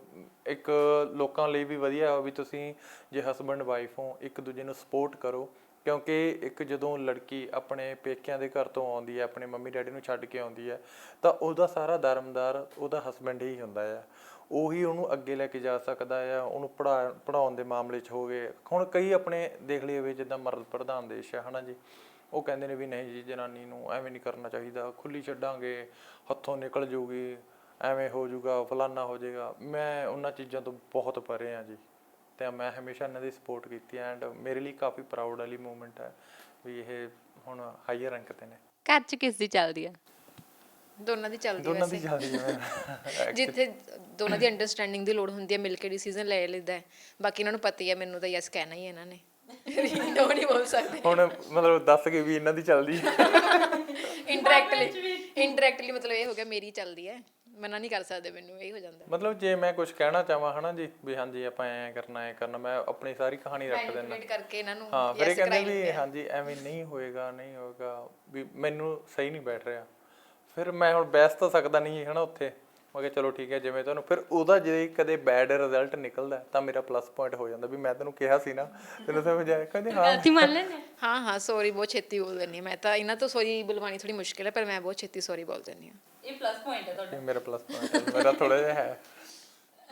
ਇੱਕ ਲੋਕਾਂ ਲਈ ਵੀ ਵਧੀਆ ਹੋ ਵੀ ਤੁਸੀਂ ਜੇ ਹਸਬੰਡ ਵਾਈਫ ਹੋ, ਇੱਕ ਦੂਜੇ ਨੂੰ ਸਪੋਰਟ ਕਰੋ। ਕਿਉਂਕਿ ਇੱਕ ਜਦੋਂ ਲੜਕੀ ਆਪਣੇ ਪੇਕਿਆਂ ਦੇ ਘਰ ਤੋਂ ਆਉਂਦੀ ਹੈ, ਆਪਣੇ ਮੰਮੀ ਡੈਡੀ ਨੂੰ ਛੱਡ ਕੇ ਆਉਂਦੀ ਹੈ, ਤਾਂ ਉਹਦਾ ਸਾਰਾ ਦਰਮਦਾਰ ਉਹਦਾ ਹਸਬੰਡ ਹੀ ਹੁੰਦਾ ਹੈ ਉਹੀ ਉਹਨੂੰ ਅੱਗੇ ਲੈ ਕੇ ਜਾ ਸਕਦਾ ਆ, ਉਹਨੂੰ ਪੜਾ ਪੜਾਉਣ ਦੇ ਮਾਮਲੇ 'ਚ ਹੋਵੇ ਹੁਣ ਕਈ ਆਪਣੇ ਦੇਖ ਲਈਏ ਵੀ ਜਿੱਦਾਂ ਮਰਦ ਪ੍ਰਧਾਨ ਦੇਸ਼ ਹੈ ਹਨਾ ਜੀ। ਉਹ ਕਹਿੰਦੇ ਨੇ ਵੀ ਨਹੀਂ ਜੀ, ਜਨਾਨੀ ਨੂੰ ਐਵੇਂ ਨਹੀਂ ਕਰਨਾ ਚਾਹੀਦਾ। ਖੁੱਲੀ ਛੱਡਾਂਗੇ, ਹੱਥੋਂ ਨਿਕਲ ਜੂਗੀ, ਐਵੇਂ ਹੋ ਜਾਊਗਾ ਫਲਾਨਾ ਹੋ ਜਾਏਗਾ ਮੈਂ ਉਹਨਾਂ ਚੀਜ਼ਾਂ ਤੋਂ ਬਹੁਤ ਪਰੇ ਆ ਜੀ। ਤੇ ਮੈਂ ਹਮੇਸ਼ਾ ਇਹਨਾਂ ਦੀ ਸਪੋਰਟ ਕੀਤੀ ਐਂਡ ਮੇਰੇ ਲਈ ਕਾਫੀ ਪ੍ਰਾਊਡ ਵਾਲੀ ਮੂਵਮੈਂਟ ਹੈ ਵੀ ਇਹ ਹੁਣ ਹਾਈਅਰ ਰੈਂਕ ਤੇ ਨੇ। ਘਰ 'ਚ ਕਿਸ ਦੀ ਚੱਲਦੀ ਆ? ਦੋਨਾਂ ਦੀ ਚੱਲਦੀ ਦੋਨਾਂ ਦੀ ਵੈਸੇ ਚੱਲਦੀ ਹੈ [laughs] ਜਿੱਥੇ ਦੋਨਾਂ ਦੀ ਅੰਡਰਸਟੈਂਡਿੰਗ ਦੀ ਲੋੜ ਹੁੰਦੀ ਹੈ ਮਿਲ ਕੇ ਡਿਸੀਜਨ ਲੈ ਲੈਂਦਾ ਹੈ। ਬਾਕੀ ਇਹਨਾਂ ਨੂੰ ਪਤਾ ਹੀ ਹੈ ਮੈਨੂੰ ਤਾਂ ਯੈਸ ਕਹਿਣਾ ਹੀ ਹੈ ਇਹਨਾਂ ਨੇ। [laughs] ਨੋ ਨਹੀਂ ਬੋਲ ਸਕਦੇ। ਹੁਣ ਮਤਲਬ ਦੱਸ ਕੇ ਵੀ ਇਹਨਾਂ ਦੀ ਚੱਲਦੀ ਹੈ। [laughs] ਇੰਡਾਇਰੈਕਟਲੀ ਇੰਡਾਇਰੈਕਟਲੀ ਮਤਲਬ ਇਹ ਹੋ ਗਿਆ ਮੇਰੀ ਚੱਲਦੀ ਹੈ। ਮਨਾ ਨਹੀਂ ਕਰ ਸਕਦੇ ਮੈਨੂੰ ਇਹ ਹੋ ਜਾਂਦਾ। ਮਤਲਬ ਜੇ ਮੈਂ ਕੁਝ ਕਹਿਣਾ ਚਾਹਾਂ ਹਨਾ ਜੀ ਵੀ ਹਾਂਜੀ ਆਪਾਂ ਐ ਕਰਨਾ ਐ ਕਰਨਾ ਮੈਂ ਆਪਣੀ ਸਾਰੀ ਕਹਾਣੀ ਰੱਖ ਦਿੰਦਾ। ਮੈਨੀਪੂਲੇਟ ਕਰਕੇ ਇਹਨਾਂ ਨੂੰ ਹਾਂ ਫਿਰ ਇਹ ਕਹਿੰਦੇ ਵੀ ਹਾਂਜੀ ਐਵੇਂ ਨਹੀਂ ਹੋਏਗਾ ਨਹੀਂ ਹੋਏਗਾ ਵੀ ਮੈਨੂੰ ਸਹੀ ਨਹੀਂ ਬੈਠ ਰਿਹਾ। ਫਿਰ ਮੈਂ ਹੁਣ ਬੈਸ ਤਾਂ ਸਕਦਾ ਨਹੀਂ ਹਨਾ ਉੱਥੇ। ਮੈਂ ਕਿਹਾ ਚਲੋ ਠੀਕ ਹੈ ਜਿਵੇਂ ਤੁਹਾਨੂੰ ਫਿਰ ਉਹਦਾ ਜੇ ਕਦੇ ਬੈਡ ਰਿਜ਼ਲਟ ਨਿਕਲਦਾ ਹੈ, ਤਾਂ ਮੇਰਾ ਪਲੱਸ ਪੁਆਇੰਟ ਹੋ ਜਾਂਦਾ ਵੀ ਮੈਂ ਤੈਨੂੰ ਕਿਹਾ ਸੀ ਨਾ। ਤੈਨੂੰ ਸਮਝ ਆਇਆ? ਕਹਿੰਦੇ ਹਾਂ। ਗਲਤੀ ਮੰਨ ਲੈਂਦੇ ਆ? ਹਾਂ ਹਾਂ ਸੌਰੀ ਬਹੁਤ ਛੇਤੀ ਬੋਲ ਦਿੰਦੀ ਹਾਂ। ਮੈਂ ਤਾਂ ਇਹਨਾਂ ਤੋਂ ਸੌਰੀ ਬੁਲਵਾਣੀ ਥੋੜੀ ਮੁਸ਼ਕਿਲ ਹੈ ਪਰ ਮੈਂ ਬਹੁਤ ਛੇਤੀ ਸੌਰੀ ਬੋਲ ਦਿੰਦੀ ਹਾਂ। ਇਹ ਪਲੱਸ ਪੁਆਇੰਟ ਹੈ ਤੁਹਾਡਾ। ਇਹ ਮੇਰਾ ਪਲੱਸ ਪੁਆਇੰਟ ਮੇਰਾ ਥੋੜਾ ਜਿਹਾ ਹੈ।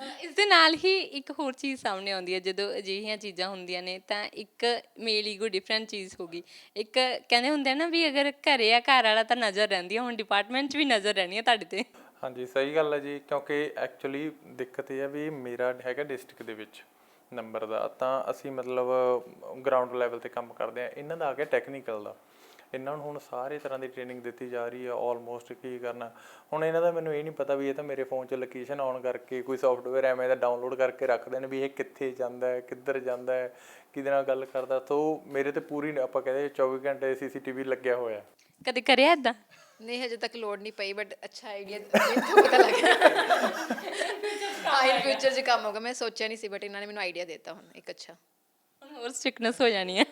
ਇਸ ਦੇ ਨਾਲ ਹੀ ਇੱਕ ਹੋਰ ਚੀਜ਼ ਸਾਹਮਣੇ ਆਉਂਦੀ ਹੈ, ਜਦੋਂ ਅਜਿਹੀਆਂ ਚੀਜ਼ਾਂ ਹੁੰਦੀਆਂ ਨੇ, ਤਾਂ ਇੱਕ ਮੇਲ ਈਗੋ ਡਿਫਰੈਂਟ ਚੀਜ਼ ਹੋਗੀ ਇੱਕ ਕਹਿੰਦੇ ਹੁੰਦੇ ਆ ਨਾ ਵੀ ਅਗਰ ਘਰੇ ਆ ਘਰ ਵਾਲਾ ਤਾਂ ਨਜ਼ਰ ਰਹਿੰਦੀ ਹੈ ਹੁਣ ਡਿਪਾਰਟਮੈਂਟ 'ਚ ਵੀ ਨਜ਼ਰ ਰਹਿਣੀ ਹੈ ਤੁਹਾਡੇ ਤੇ। ਹਾਂਜੀ, ਸਹੀ ਗੱਲ ਹੈ ਜੀ, ਕਿਉਂਕਿ ਐਕਚੁਅਲੀ ਦਿੱਕਤ ਇਹ ਹੈ ਵੀ ਮੇਰਾ ਹੈਗਾ ਡਿਸਟ੍ਰਿਕਟ ਦੇ ਵਿੱਚ ਨੰਬਰ ਦਾ, ਤਾਂ ਅਸੀਂ ਮਤਲਬ ਗਰਾਊਂਡ ਲੈਵਲ ਤੇ ਕੰਮ ਕਰਦੇ ਆ, ਇਹਨਾਂ ਦਾ ਆ ਗਿਆ ਟੈਕਨੀਕਲ ਦਾ। ਇਹਨਾਂ ਨੂੰ ਹੁਣ ਸਾਰੇ ਤਰ੍ਹਾਂ ਦੀ ਟ੍ਰੇਨਿੰਗ ਦਿੱਤੀ ਜਾ ਰਹੀ ਹੈ ਆਲਮੋਸਟ ਕੀ ਕਰਨਾ। ਹੁਣ ਇਹਨਾਂ ਦਾ ਮੈਨੂੰ ਇਹ ਨਹੀਂ ਪਤਾ ਵੀ ਇਹ ਤਾਂ ਮੇਰੇ ਫੋਨ 'ਚ ਲੋਕੇਸ਼ਨ ਆਨ ਕਰਕੇ ਕੋਈ ਸੌਫਟਵੇਅਰ ਐਵੇਂ ਦਾ ਡਾਊਨਲੋਡ ਕਰਕੇ ਰੱਖਦੇ ਨੇ ਵੀ ਇਹ ਕਿੱਥੇ ਜਾਂਦਾ ਹੈ ਕਿੱਧਰ ਜਾਂਦਾ ਹੈ ਕਿਹਦੇ ਨਾਲ ਗੱਲ ਕਰਦਾ। ਸੋ ਮੇਰੇ ਤੇ ਪੂਰੀ ਆਪਾਂ ਕਹਿੰਦੇ 24 ਘੰਟੇ ਸੀਸੀਟੀਵੀ ਲੱਗਿਆ ਹੋਇਆ। ਕਦੇ ਕਰਿਆ ਇਦਾਂ ਨਹੀਂ ਹਜੇ ਤੱਕ ਲੋਡ ਨਹੀਂ ਪਈ ਬਟ ਅੱਛਾ ਆਈਡੀਆ ਮੈਨੂੰ ਪਤਾ ਲੱਗਿਆ ਹਾਂ ਇਨ ਫਿਊਚਰ 'ਚ ਕੰਮ ਹੋਗਾ ਮੈਂ ਸੋਚਿਆ ਨਹੀਂ ਸੀ ਬਟ ਇਹਨਾਂ ਨੇ ਮੈਨੂੰ ਆਈਡੀਆ ਦਿੱਤਾ ਹੁਣ ਇੱਕ ਅੱਛਾ। ਹੋਰ ਸਟ੍ਰਿਕਨੈਸ ਹੋ ਜਾਣੀ ਹੈ।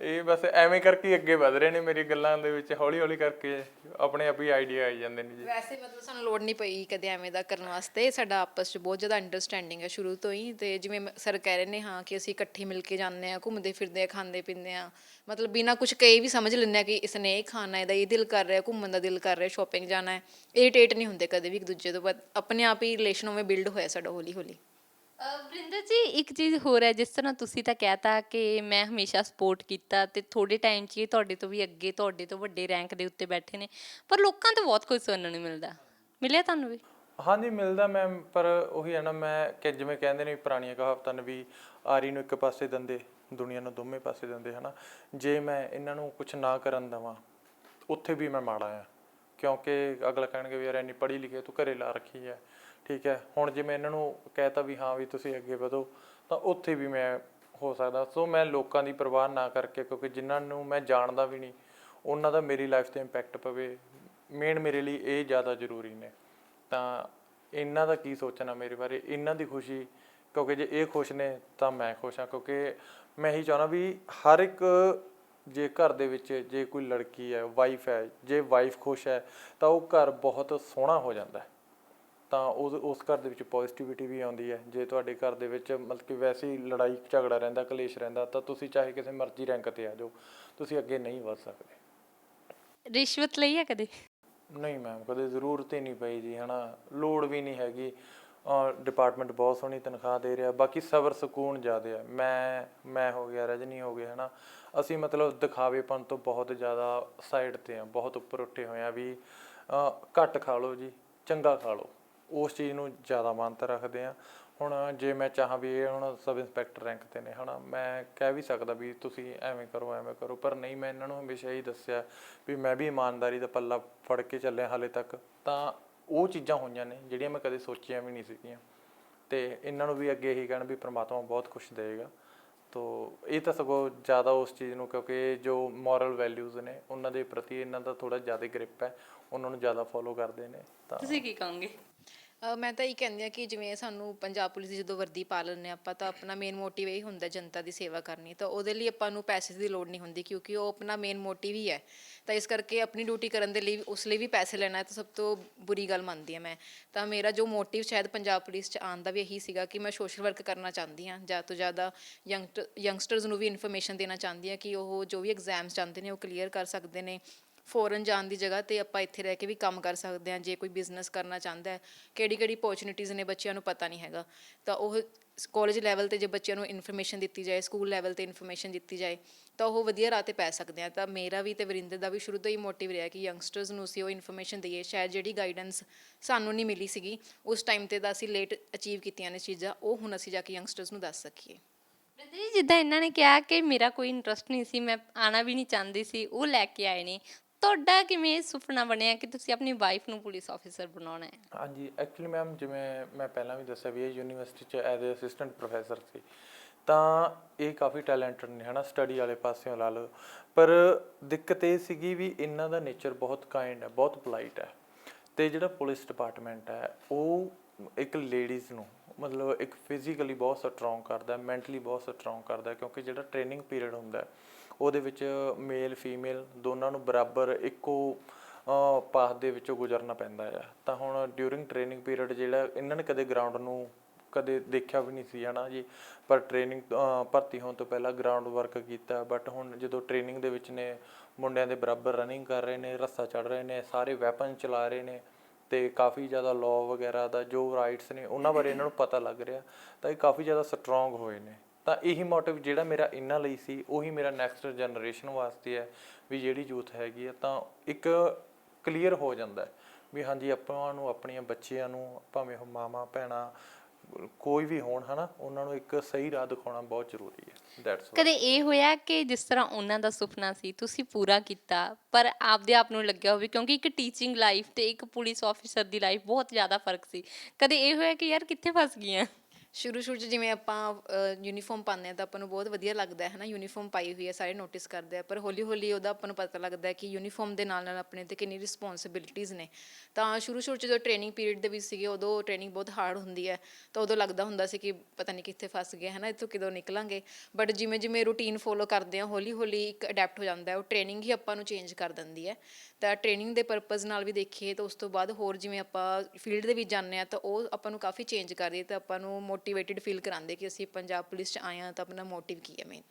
ਇਹ ਬਸ ਐਵੇਂ ਕਰਕੇ ਹੀ ਅੱਗੇ ਵਧ ਰਹੇ ਨੇ ਮੇਰੀ ਗੱਲਾਂ ਦੇ ਵਿੱਚ ਹੌਲੀ ਹੌਲੀ ਕਰਕੇ ਆਪਣੇ ਆਪ ਹੀ ਆਈਡੀਆ ਆਈ ਜਾਂਦੇ ਨੇ ਜੀ। ਵੈਸੇ ਮਤਲਬ ਸਾਨੂੰ ਲੋੜ ਨਹੀਂ ਪਈ ਕਦੇ ਐਵੇਂ ਦਾ ਕਰਨ ਵਾਸਤੇ। ਸਾਡਾ ਆਪਸ 'ਚ ਬਹੁਤ ਜ਼ਿਆਦਾ ਅੰਡਰਸਟੈਂਡਿੰਗ ਹੈ ਸ਼ੁਰੂ ਤੋਂ ਹੀ। ਤੇ ਜਿਵੇਂ ਸਰ ਕਹਿ ਰਹੇ ਨੇ ਹਾਂ ਕਿ ਅਸੀਂ ਇਕੱਠੇ ਮਿਲ ਕੇ ਜਾਂਦੇ ਆ ਘੁੰਮਦੇ ਫਿਰਦੇ ਆ ਖਾਂਦੇ ਪੀਂਦੇ ਆ ਮਤਲਬ ਬਿਨਾ ਕੁਝ ਕਹੇ ਵੀ ਸਮਝ ਲੈਂਦੇ ਆ ਕਿ ਇਸਨੇ ਇਹ ਖਾਣਾ ਇਹਦਾ ਇਹ ਦਿਲ ਕਰ ਰਿਹਾ ਘੁੰਮਣ ਦਾ ਦਿਲ ਕਰ ਰਿਹਾ ਸ਼ਾਪਿੰਗ ਜਾਣਾ ਹੈ। ਇਰੀਟੇਟ ਨਹੀਂ ਹੁੰਦੇ ਕਦੇ ਵੀ ਇੱਕ ਦੂਜੇ ਤੋਂ ਬਾਅਦ ਆਪਣੇ ਆਪ ਹੀ ਰਿਲੇਸ਼ਨ ਉਵੇਂ ਬਿਲਡ ਹੋਇਆ ਸਾਡਾ ਹੌਲੀ ਹੌਲੀ ਵਰਿੰਦਰ ਜੀ ਇੱਕ ਚੀਜ਼ ਹੋਰ ਹੈ ਜਿਸ ਤਰ੍ਹਾਂ ਤੁਸੀਂ ਤਾਂ ਕਹਿਤਾ ਕਿ ਮੈਂ ਹਮੇਸ਼ਾ ਸਪੋਰਟ ਕੀਤਾ ਤੇ ਥੋੜੇ ਟਾਈਮ 'ਚ ਹੀ ਤੁਹਾਡੇ ਤੋਂ ਵੀ ਅੱਗੇ ਤੁਹਾਡੇ ਤੋਂ ਵੱਡੇ ਰੈਂਕ ਦੇ ਉੱਤੇ ਬੈਠੇ ਨੇ। ਪਰ ਲੋਕਾਂ ਤੋਂ ਬਹੁਤ ਕੁਝ ਸੁਣਨ ਨੂੰ ਮਿਲਦਾ। ਮਿਲਿਆ ਤੁਹਾਨੂੰ ਵੀ? ਹਾਂਜੀ ਮਿਲਦਾ ਮੈਮ ਪਰ ਉਹੀ ਹੈ ਨਾ ਮੈਂ ਕਿ ਜਿਵੇਂ ਕਹਿੰਦੇ ਨੇ ਵੀ ਪੁਰਾਣੀਆਂ ਕਹਾਵਤਾਂ ਨੇ ਵੀ ਆਰੀ ਨੂੰ ਇੱਕ ਪਾਸੇ ਦੰਦੇ ਦੁਨੀਆ ਨੂੰ ਦੋਵੇਂ ਪਾਸੇ ਦਿੰਦੇ ਹਨਾ। ਜੇ ਮੈਂ ਇਹਨਾਂ ਨੂੰ ਕੁਝ ਨਾ ਕਰਨ ਦਵਾਂ ਉੱਥੇ ਵੀ ਮੈਂ ਮਾੜਾ ਆ। ਕਿਉਂਕਿ ਅਗਲਾ ਕਹਿਣਗੇ ਵੀ ਯਾਰ ਇੰਨੀ ਪੜ੍ਹੀ ਲਿਖੀ ਹੈ, ਤੂੰ ਘਰੇ ਲਾ ਰੱਖੀ ਹੈ ਠੀਕ ਹੈ, ਹੁਣ ਜੇ ਮੈਂ ਇਹਨਾਂ ਨੂੰ ਕਹਿਤਾ ਵੀ ਹਾਂ ਵੀ ਤੁਸੀਂ ਅੱਗੇ ਵਧੋ, ਤਾਂ ਉੱਥੇ ਵੀ ਮੈਂ ਹੋ ਸਕਦਾ। ਸੋ ਮੈਂ ਲੋਕਾਂ ਦੀ ਪਰਵਾਹ ਨਾ ਕਰਕੇ, ਕਿਉਂਕਿ ਜਿਨ੍ਹਾਂ ਨੂੰ ਮੈਂ ਜਾਣਦਾ ਵੀ ਨਹੀਂ, ਉਹਨਾਂ ਦਾ ਮੇਰੀ ਲਾਈਫ ਤੇ ਇੰਪੈਕਟ ਪਵੇ। ਮੇਨ ਮੇਰੇ ਲਈ ਇਹ ਜ਼ਿਆਦਾ ਜ਼ਰੂਰੀ ਨੇ। ਤਾਂ ਇਹਨਾਂ ਦਾ ਕੀ ਸੋਚਣਾ ਮੇਰੇ ਬਾਰੇ? ਇਹਨਾਂ ਦੀ ਖੁਸ਼ੀ, ਕਿਉਂਕਿ ਜੇ ਇਹ ਖੁਸ਼ ਨੇ, ਤਾਂ ਮੈਂ ਖੁਸ਼ ਹਾਂ। ਕਿਉਂਕਿ ਮੈਂ ਇਹੀ ਚਾਹਣਾ ਵੀ ਹਰ ਇੱਕ ਜੇ ਘਰ ਦੇ ਵਿੱਚ ਜੇ ਕੋਈ ਲੜਕੀ ਹੈ ਵਾਈਫ ਹੈ, ਜੇ ਵਾਈਫ ਖੁਸ਼ ਹੈ, ਤਾਂ ਉਹ ਘਰ ਬਹੁਤ ਸੋਹਣਾ ਹੋ ਜਾਂਦਾ ਹੈ। ਤਾਂ ਉਸ ਉਸ ਘਰ ਦੇ ਵਿੱਚ ਪੋਜ਼ਿਟਿਵਿਟੀ ਵੀ ਆਉਂਦੀ ਹੈ। ਜੇ ਤੁਹਾਡੇ ਘਰ ਦੇ ਵਿੱਚ ਮਤਲਬ ਕਿ ਵੈਸੇ ਹੀ ਲੜਾਈ ਝਗੜਾ ਰਹਿੰਦਾ ਕਲੇਸ਼ ਰਹਿੰਦਾ ਤਾਂ ਤੁਸੀਂ ਚਾਹੇ ਕਿਸੇ ਮਰਜ਼ੀ ਰੈਂਕ ਤੇ ਆ ਜਾਓ। ਤੁਸੀਂ ਅੱਗੇ ਨਹੀਂ ਵਧ ਸਕਦੇ। ਰਿਸ਼ਵਤ ਲਈ ਹੈ ਕਦੇ? ਨਹੀਂ ਮੈਮ ਕਦੇ ਜ਼ਰੂਰਤ ਹੀ ਨਹੀਂ ਪਈ ਜੀ ਹਨਾ। ਲੋੜ ਵੀ ਨਹੀਂ ਹੈਗੀ। ਡਿਪਾਰਟਮੈਂਟ ਬਹੁਤ ਸੋਹਣੀ ਤਨਖਾਹ ਦੇ ਰਿਹਾ ਬਾਕੀ ਸਬਰ ਸਕੂਨ ਜ਼ਿਆਦੇ ਆ ਮੈਂ ਮੈਂ ਹੋ ਗਿਆ ਰਜਨੀ ਹੋ ਗਿਆ ਹਨਾ। ਅਸੀਂ ਮਤਲਬ ਦਿਖਾਵੇਪਨ ਤੋਂ ਬਹੁਤ ਜ਼ਿਆਦਾ ਸਾਈਡ ਤੇ ਆ ਬਹੁਤ ਉੱਪਰ ਉੱਠੇ ਹੋਏ ਆ ਵੀ ਘੱਟ ਖਾ ਲਓ ਜੀ ਚੰਗਾ ਖਾ ਲਓ। ਉਸ ਚੀਜ਼ ਨੂੰ ਜ਼ਿਆਦਾ ਮਾਨਤਾ ਰੱਖਦੇ ਹਾਂ। ਹੁਣ ਜੇ ਮੈਂ ਚਾਹਾਂ ਵੀ ਇਹ ਹੁਣ ਸਬ ਇੰਸਪੈਕਟਰ ਰੈਂਕ ਤੇ ਨੇ, ਹਨਾ, ਮੈਂ ਕਹਿ ਵੀ ਸਕਦਾ ਵੀ ਤੁਸੀਂ ਐਵੇਂ ਕਰੋ ਐਵੇਂ ਕਰੋ, ਪਰ ਨਹੀਂ, ਮੈਂ ਇਹਨਾਂ ਨੂੰ ਹਮੇਸ਼ਾ ਹੀ ਦੱਸਿਆ ਵੀ ਮੈਂ ਵੀ ਇਮਾਨਦਾਰੀ ਦਾ ਪੱਲਾ ਫੜ ਕੇ ਚੱਲਿਆ ਹਾਲੇ ਤੱਕ, ਤਾਂ ਉਹ ਚੀਜ਼ਾਂ ਹੋਈਆਂ ਨੇ ਜਿਹੜੀਆਂ ਮੈਂ ਕਦੇ ਸੋਚੀਆਂ ਵੀ ਨਹੀਂ ਸੀਗੀਆਂ। ਤੇ ਇਹਨਾਂ ਨੂੰ ਵੀ ਅੱਗੇ ਇਹੀ ਕਹਿਣ ਵੀ ਪ੍ਰਮਾਤਮਾ ਬਹੁਤ ਕੁਝ ਦੇਵੇਗਾ। ਤੋ ਇਹ ਤਾਂ ਸਗੋਂ ਜ਼ਿਆਦਾ ਉਸ ਚੀਜ਼ ਨੂੰ ਕਿਉਂਕਿ ਜੋ ਮੋਰਲ ਵੈਲਿਊਜ਼ ਨੇ, ਉਹਨਾਂ ਦੇ ਪ੍ਰਤੀ ਇਹਨਾਂ ਦਾ ਥੋੜਾ ਜ਼ਿਆਦਾ ਗ੍ਰਿਪ ਹੈ, ਉਹਨਾਂ ਨੂੰ ਜ਼ਿਆਦਾ ਫੋਲੋ ਕਰਦੇ ਨੇ, ਤਾਂ ਤੁਸੀਂ ਕੀ ਕਹੋਗੇ? ਅ, ਮੈਂ ਤਾਂ ਇਹ ਕਹਿੰਦੀ ਆ ਕਿ ਜਿਵੇਂ ਸਾਨੂੰ ਪੰਜਾਬ ਪੁਲਿਸ ਦੀ ਜਦੋਂ ਵਰਦੀ ਪਾ ਲੈਂਦੇ ਹਾਂ ਆਪਾਂ ਤਾਂ ਆਪਣਾ ਮੇਨ ਮੋਟਿਵ ਇਹ ਹੁੰਦਾ ਜਨਤਾ ਦੀ ਸੇਵਾ ਕਰਨੀ ਤਾਂ ਉਹਦੇ ਲਈ ਆਪਾਂ ਨੂੰ ਪੈਸੇ ਦੀ ਲੋੜ ਨਹੀਂ ਹੁੰਦੀ ਕਿਉਂਕਿ ਉਹ ਆਪਣਾ ਮੇਨ ਮੋਟਿਵ ਹੀ ਹੈ। ਤਾਂ ਇਸ ਕਰਕੇ ਆਪਣੀ ਡਿਊਟੀ ਕਰਨ ਦੇ ਲਈ ਉਸ ਲਈ ਵੀ ਪੈਸੇ ਲੈਣਾ ਤਾਂ ਸਭ ਤੋਂ ਬੁਰੀ ਗੱਲ ਮੰਨਦੀ ਹਾਂ ਮੈਂ। ਤਾਂ ਮੇਰਾ ਜੋ ਮੋਟਿਵ ਸ਼ਾਇਦ ਪੰਜਾਬ ਪੁਲਿਸ ਚ ਆਉਣ ਦਾ ਵੀ ਇਹੀ ਸੀਗਾ ਕਿ ਮੈਂ ਸੋਸ਼ਲ ਵਰਕ ਕਰਨਾ ਚਾਹੁੰਦੀ ਹਾਂ ਜ਼ਿਆਦਾ ਤੋਂ ਜ਼ਿਆਦਾ ਯੰਗਸਟਰਸ ਨੂੰ ਵੀ ਇਨਫੋਰਮੇਸ਼ਨ ਦੇਣਾ ਚਾਹੁੰਦੀ ਹਾਂ ਕਿ ਉਹ ਜੋ ਵੀ ਐਗਜ਼ਾਮਸ ਚਾਹੁੰਦੇ ਨੇ ਉਹ ਕਲੀਅਰ ਕਰ ਸਕਦੇ ਨੇ। ਫੋਰਨ ਜਾਣ ਦੀ ਜਗ੍ਹਾ ਤੇ ਆਪਾਂ ਇੱਥੇ ਰਹਿ ਕੇ ਵੀ ਕੰਮ ਕਰ ਸਕਦੇ ਹਾਂ, ਜੇ ਕੋਈ ਬਿਜ਼ਨਸ ਕਰਨਾ ਚਾਹੁੰਦਾ ਹੈ ਕਿਹੜੀ ਕਿਹੜੀ ਓਪਰਚੁਨਿਟੀਜ਼ ਨੇ ਬੱਚਿਆਂ ਨੂੰ ਪਤਾ ਨਹੀਂ ਹੈਗਾ। ਤਾਂ ਉਹ ਕਾਲਜ ਲੈਵਲ ਤੇ ਜੇ ਬੱਚਿਆਂ ਨੂੰ ਇਨਫੋਰਮੇਸ਼ਨ ਦਿੱਤੀ ਜਾਏ ਸਕੂਲ ਲੈਵਲ ਤੇ ਇਨਫੋਰਮੇਸ਼ਨ ਦਿੱਤੀ ਜਾਏ, ਤਾਂ ਉਹ ਵਧੀਆ ਰਾਹ ਤੇ ਪੈ ਸਕਦੇ ਆ। ਤਾਂ ਮੇਰਾ ਵੀ ਤੇ ਵਰਿੰਦਰ ਦਾ ਵੀ ਸ਼ੁਰੂ ਤੋਂ ਹੀ ਮੋਟਿਵ ਰਿਹਾ ਕਿ ਯੰਗਸਟਰਸ ਨੂੰ ਅਸੀਂ ਉਹ ਇਨਫੋਰਮੇਸ਼ਨ ਦਈਏ। ਸ਼ਾਇਦ ਜਿਹੜੀ ਗਾਈਡੈਂਸ ਸਾਨੂੰ ਨਹੀਂ ਮਿਲੀ ਸੀਗੀ, ਉਸ ਟਾਈਮ ਤੇ ਤਾਂ ਅਸੀਂ ਲੇਟ ਅਚੀਵ ਕੀਤੀਆਂ ਨੇ ਚੀਜ਼ਾਂ, ਉਹ ਹੁਣ ਅਸੀਂ ਜਾ ਕੇ ਯੰਗਸਟਰਸ ਨੂੰ ਦੱਸ ਸਕੀਏ। ਵਰਿੰਦਰ ਜੀ, ਜਿੱਦਾਂ ਇਹਨਾਂ ਨੇ ਕਿਹਾ ਕਿ ਮੇਰਾ ਕੋਈ ਇੰਟਰਸਟ ਨਹੀਂ ਸੀ, ਮੈਂ ਆਣਾ ਵੀ ਨਹੀਂ ਚਾਹੁੰਦੀ ਸੀ, ਉਹ ਲੈ ਕੇ ਆਏ ਨੇ। ਤੁਹਾਡਾ ਕਿਵੇਂ ਇਹ ਸੁਪਨਾ ਬਣਿਆ ਕਿ ਤੁਸੀਂ ਆਪਣੀ ਵਾਈਫ ਨੂੰ ਪੁਲਿਸ ਆਫੀਸਰ ਬਣਾਉਣਾ ਹੈ? ਹਾਂਜੀ ਐਕਚੁਅਲੀ ਮੈਮ ਜਿਵੇਂ ਮੈਂ ਪਹਿਲਾਂ ਵੀ ਦੱਸਿਆ ਵੀ ਇਹ ਯੂਨੀਵਰਸਿਟੀ ਚ ਐਜ਼ ਅ ਅਸਿਸਟੈਂਟ ਪ੍ਰੋਫੈਸਰ ਸੀ ਤਾਂ ਇਹ ਕਾਫੀ ਟੈਲੈਂਟਡ ਨੇ ਹਨਾ ਸਟੱਡੀ ਵਾਲੇ ਪਾਸਿਓਂ ਲਾ ਲਓ। ਪਰ ਦਿੱਕਤ ਇਹ ਸੀਗੀ ਵੀ ਇਹਨਾਂ ਦਾ ਨੇਚਰ ਬਹੁਤ ਕਾਈਂਡ ਹੈ ਬਹੁਤ ਪੋਲਾਈਟ ਹੈ। ਤੇ ਜਿਹੜਾ ਪੁਲਿਸ ਡਿਪਾਰਟਮੈਂਟ ਹੈ ਉਹ ਇੱਕ ਲੇਡੀਜ਼ ਨੂੰ ਮਤਲਬ ਇੱਕ ਫਿਜ਼ੀਕਲੀ ਬਹੁਤ ਸਟਰੋਂਗ ਕਰਦਾ ਮੈਂਟਲੀ ਬਹੁਤ ਸਟਰੋਂਗ ਕਰਦਾ ਕਿਉਂਕਿ ਜਿਹੜਾ ਟ੍ਰੇਨਿੰਗ ਪੀਰੀਅਡ ਹੁੰਦਾ ਹੈ, ਉਹਦੇ ਵਿੱਚ ਮੇਲ ਫੀਮੇਲ ਦੋਨਾਂ ਨੂੰ ਬਰਾਬਰ ਇੱਕੋ ਪਾਥ ਦੇ ਵਿੱਚੋਂ ਗੁਜ਼ਰਨਾ ਪੈਂਦਾ ਆ। ਤਾਂ ਹੁਣ ਡਿਊਰਿੰਗ ਟ੍ਰੇਨਿੰਗ ਪੀਰੀਅਡ ਜਿਹੜਾ ਇਹਨਾਂ ਨੇ ਕਦੇ ਗਰਾਊਂਡ ਨੂੰ ਕਦੇ ਦੇਖਿਆ ਵੀ ਨਹੀਂ ਸੀ, ਹਨਾ ਜੀ? ਪਰ ਟ੍ਰੇਨਿੰਗ ਭਰਤੀ ਹੋਣ ਤੋਂ ਪਹਿਲਾਂ ਗਰਾਊਂਡ ਵਰਕ ਕੀਤਾ ਬਟ ਹੁਣ ਜਦੋਂ ਟ੍ਰੇਨਿੰਗ ਦੇ ਵਿੱਚ ਨੇ, ਮੁੰਡਿਆਂ ਦੇ ਬਰਾਬਰ ਰਨਿੰਗ ਕਰ ਰਹੇ ਨੇ, ਰੱਸਾ ਚੜ ਰਹੇ ਨੇ, ਸਾਰੇ ਵੈਪਨ ਚਲਾ ਰਹੇ ਨੇ ਤੇ ਕਾਫੀ ਜ਼ਿਆਦਾ ਲਾਅ ਵਗੈਰਾ ਦਾ ਜੋ ਰਾਈਟਸ ਨੇ, ਉਹਨਾਂ ਬਾਰੇ ਇਹਨਾਂ ਨੂੰ ਪਤਾ ਲੱਗ ਰਿਹਾ। ਤਾਂ ਇਹ ਕਾਫੀ ਜ਼ਿਆਦਾ ਸਟਰੋਂਗ ਹੋਏ ਨੇ। ਤਾਂ ਇਹੀ ਮੋਟਿਵ ਜਿਹੜਾ ਮੇਰਾ ਇਹਨਾਂ ਲਈ ਸੀ, ਉਹੀ ਮੇਰਾ ਨੈਕਸਟ ਜਨਰੇਸ਼ਨ ਵਾਸਤੇ ਹੈ, ਵੀ ਜਿਹੜੀ ਯੂਥ ਹੈਗੀ ਆ, ਤਾਂ ਇੱਕ ਕਲੀਅਰ ਹੋ ਜਾਂਦਾ ਵੀ ਹਾਂਜੀ, ਆਪਾਂ ਨੂੰ, ਆਪਣੀਆਂ ਬੱਚਿਆਂ ਨੂੰ, ਭਾਵੇਂ ਉਹ ਮਾਮਾ ਭੈਣਾਂ, ਕੋਈ ਵੀ ਹੋਣ, ਹਨਾ, ਉਹਨਾਂ ਨੂੰ ਇੱਕ ਸਹੀ ਰਾਹ ਦਿਖਾਉਣਾ ਬਹੁਤ ਜ਼ਰੂਰੀ ਹੈ ਦੈਟਸ ਕਦੇ ਇਹ ਹੋਇਆ ਕਿ ਜਿਸ ਤਰ੍ਹਾਂ ਉਹਨਾਂ ਦਾ ਸੁਪਨਾ ਸੀ, ਤੁਸੀਂ ਪੂਰਾ ਕੀਤਾ, ਪਰ ਆਪਦੇ ਆਪ ਨੂੰ ਲੱਗਿਆ ਹੋਵੇ, ਕਿਉਂਕਿ ਇੱਕ ਟੀਚਿੰਗ ਲਾਈਫ ਤੇ ਇੱਕ ਪੁਲਿਸ ਆਫੀਸਰ ਦੀ ਲਾਈਫ ਬਹੁਤ ਜ਼ਿਆਦਾ ਫ਼ਰਕ ਸੀ। ਕਦੇ ਇਹ ਹੋਇਆ ਕਿ ਯਾਰ ਕਿੱਥੇ ਫਸ ਗਈਆਂ? ਸ਼ੁਰੂ ਸ਼ੁਰੂ ਚ ਜਿਵੇਂ ਆਪਾਂ ਯੂਨੀਫਾਰਮ ਪਾਉਂਦੇ ਆ ਤਾਂ ਆਪਾਂ ਨੂੰ ਬਹੁਤ ਵਧੀਆ ਲੱਗਦਾ ਹੈ ਨਾ ਯੂਨੀਫਾਰਮ ਪਾਈ ਹੋਈ ਹੈ, ਸਾਰੇ ਨੋਟਿਸ ਕਰਦੇ ਆ, ਪਰ ਹੌਲੀ ਹੌਲੀ ਉਹਦਾ ਆਪਾਂ ਨੂੰ ਪਤਾ ਲੱਗਦਾ ਹੈ ਕਿ ਯੂਨੀਫਾਰਮ ਦੇ ਨਾਲ ਨਾਲ ਆਪਣੇ ਤੇ ਕਿੰਨੀ ਰਿਸਪੌਂਸਿਬਿਲਿਟੀਆਂ ਨੇ। ਤਾਂ ਸ਼ੁਰੂ ਸ਼ੁਰੂ ਚ ਜਦੋਂ ਟ੍ਰੇਨਿੰਗ ਪੀਰੀਅਡ ਦੇ ਵਿੱਚ ਸੀਗੇ, ਉਦੋਂ ਟ੍ਰੇਨਿੰਗ ਬਹੁਤ ਹਾਰਡ ਹੁੰਦੀ ਹੈ, ਤਾਂ ਉਦੋਂ ਲੱਗਦਾ ਹੁੰਦਾ ਸੀ ਕਿ ਪਤਾ ਨਹੀਂ ਕਿੱਥੇ ਫਸ ਗਏ ਨਾ, ਇੱਥੋਂ ਕਿਦੋਂ ਨਿਕਲਾਂਗੇ। ਬਟ ਜਿਵੇਂ ਜਿਵੇਂ ਰੂਟੀਨ ਫੋਲੋ ਕਰਦੇ ਆ ਹੌਲੀ ਹੌਲੀ ਇੱਕ ਅਡੈਪਟ ਹੋ ਜਾਂਦਾ ਹੈ, ਉਹ ਟ੍ਰੇਨਿੰਗ ਹੀ ਆਪਾਂ ਨੂੰ ਚੇਂਜ ਕਰ ਦਿੰਦੀ ਹੈ। ਤਾਂ ਟ੍ਰੇਨਿੰਗ ਦੇ ਪਰਪਸ ਨਾਲ ਵੀ ਦੇਖੀਏ ਤਾਂ ਉਸ ਤੋਂ ਬਾਅਦ ਹੋਰ ਜਿਵੇਂ ਆਪਾਂ ਫੀਲਡ ਦੇ ਵਿੱਚ ਜਾਂਦੇ ਆ ਤਾਂ ਉਹ ਆਪਾਂ ਨੂੰ ਕਾਫੀ ਚੇਂਜ ਕਰਦੀ ਹੈ ਤਾਂ ਆਪਾਂ ਨੂੰ ਮੋਟੀਵੇਟਿਡ ਫੀਲ ਕਰਾਉਂਦੇ ਕਿ ਅਸੀਂ ਪੰਜਾਬ ਪੁਲਿਸ ਚ ਆਏ ਹਾਂ ਤਾਂ ਆਪਣਾ ਮੋਟਿਵ ਕੀ ਹੈ ਮੇਨ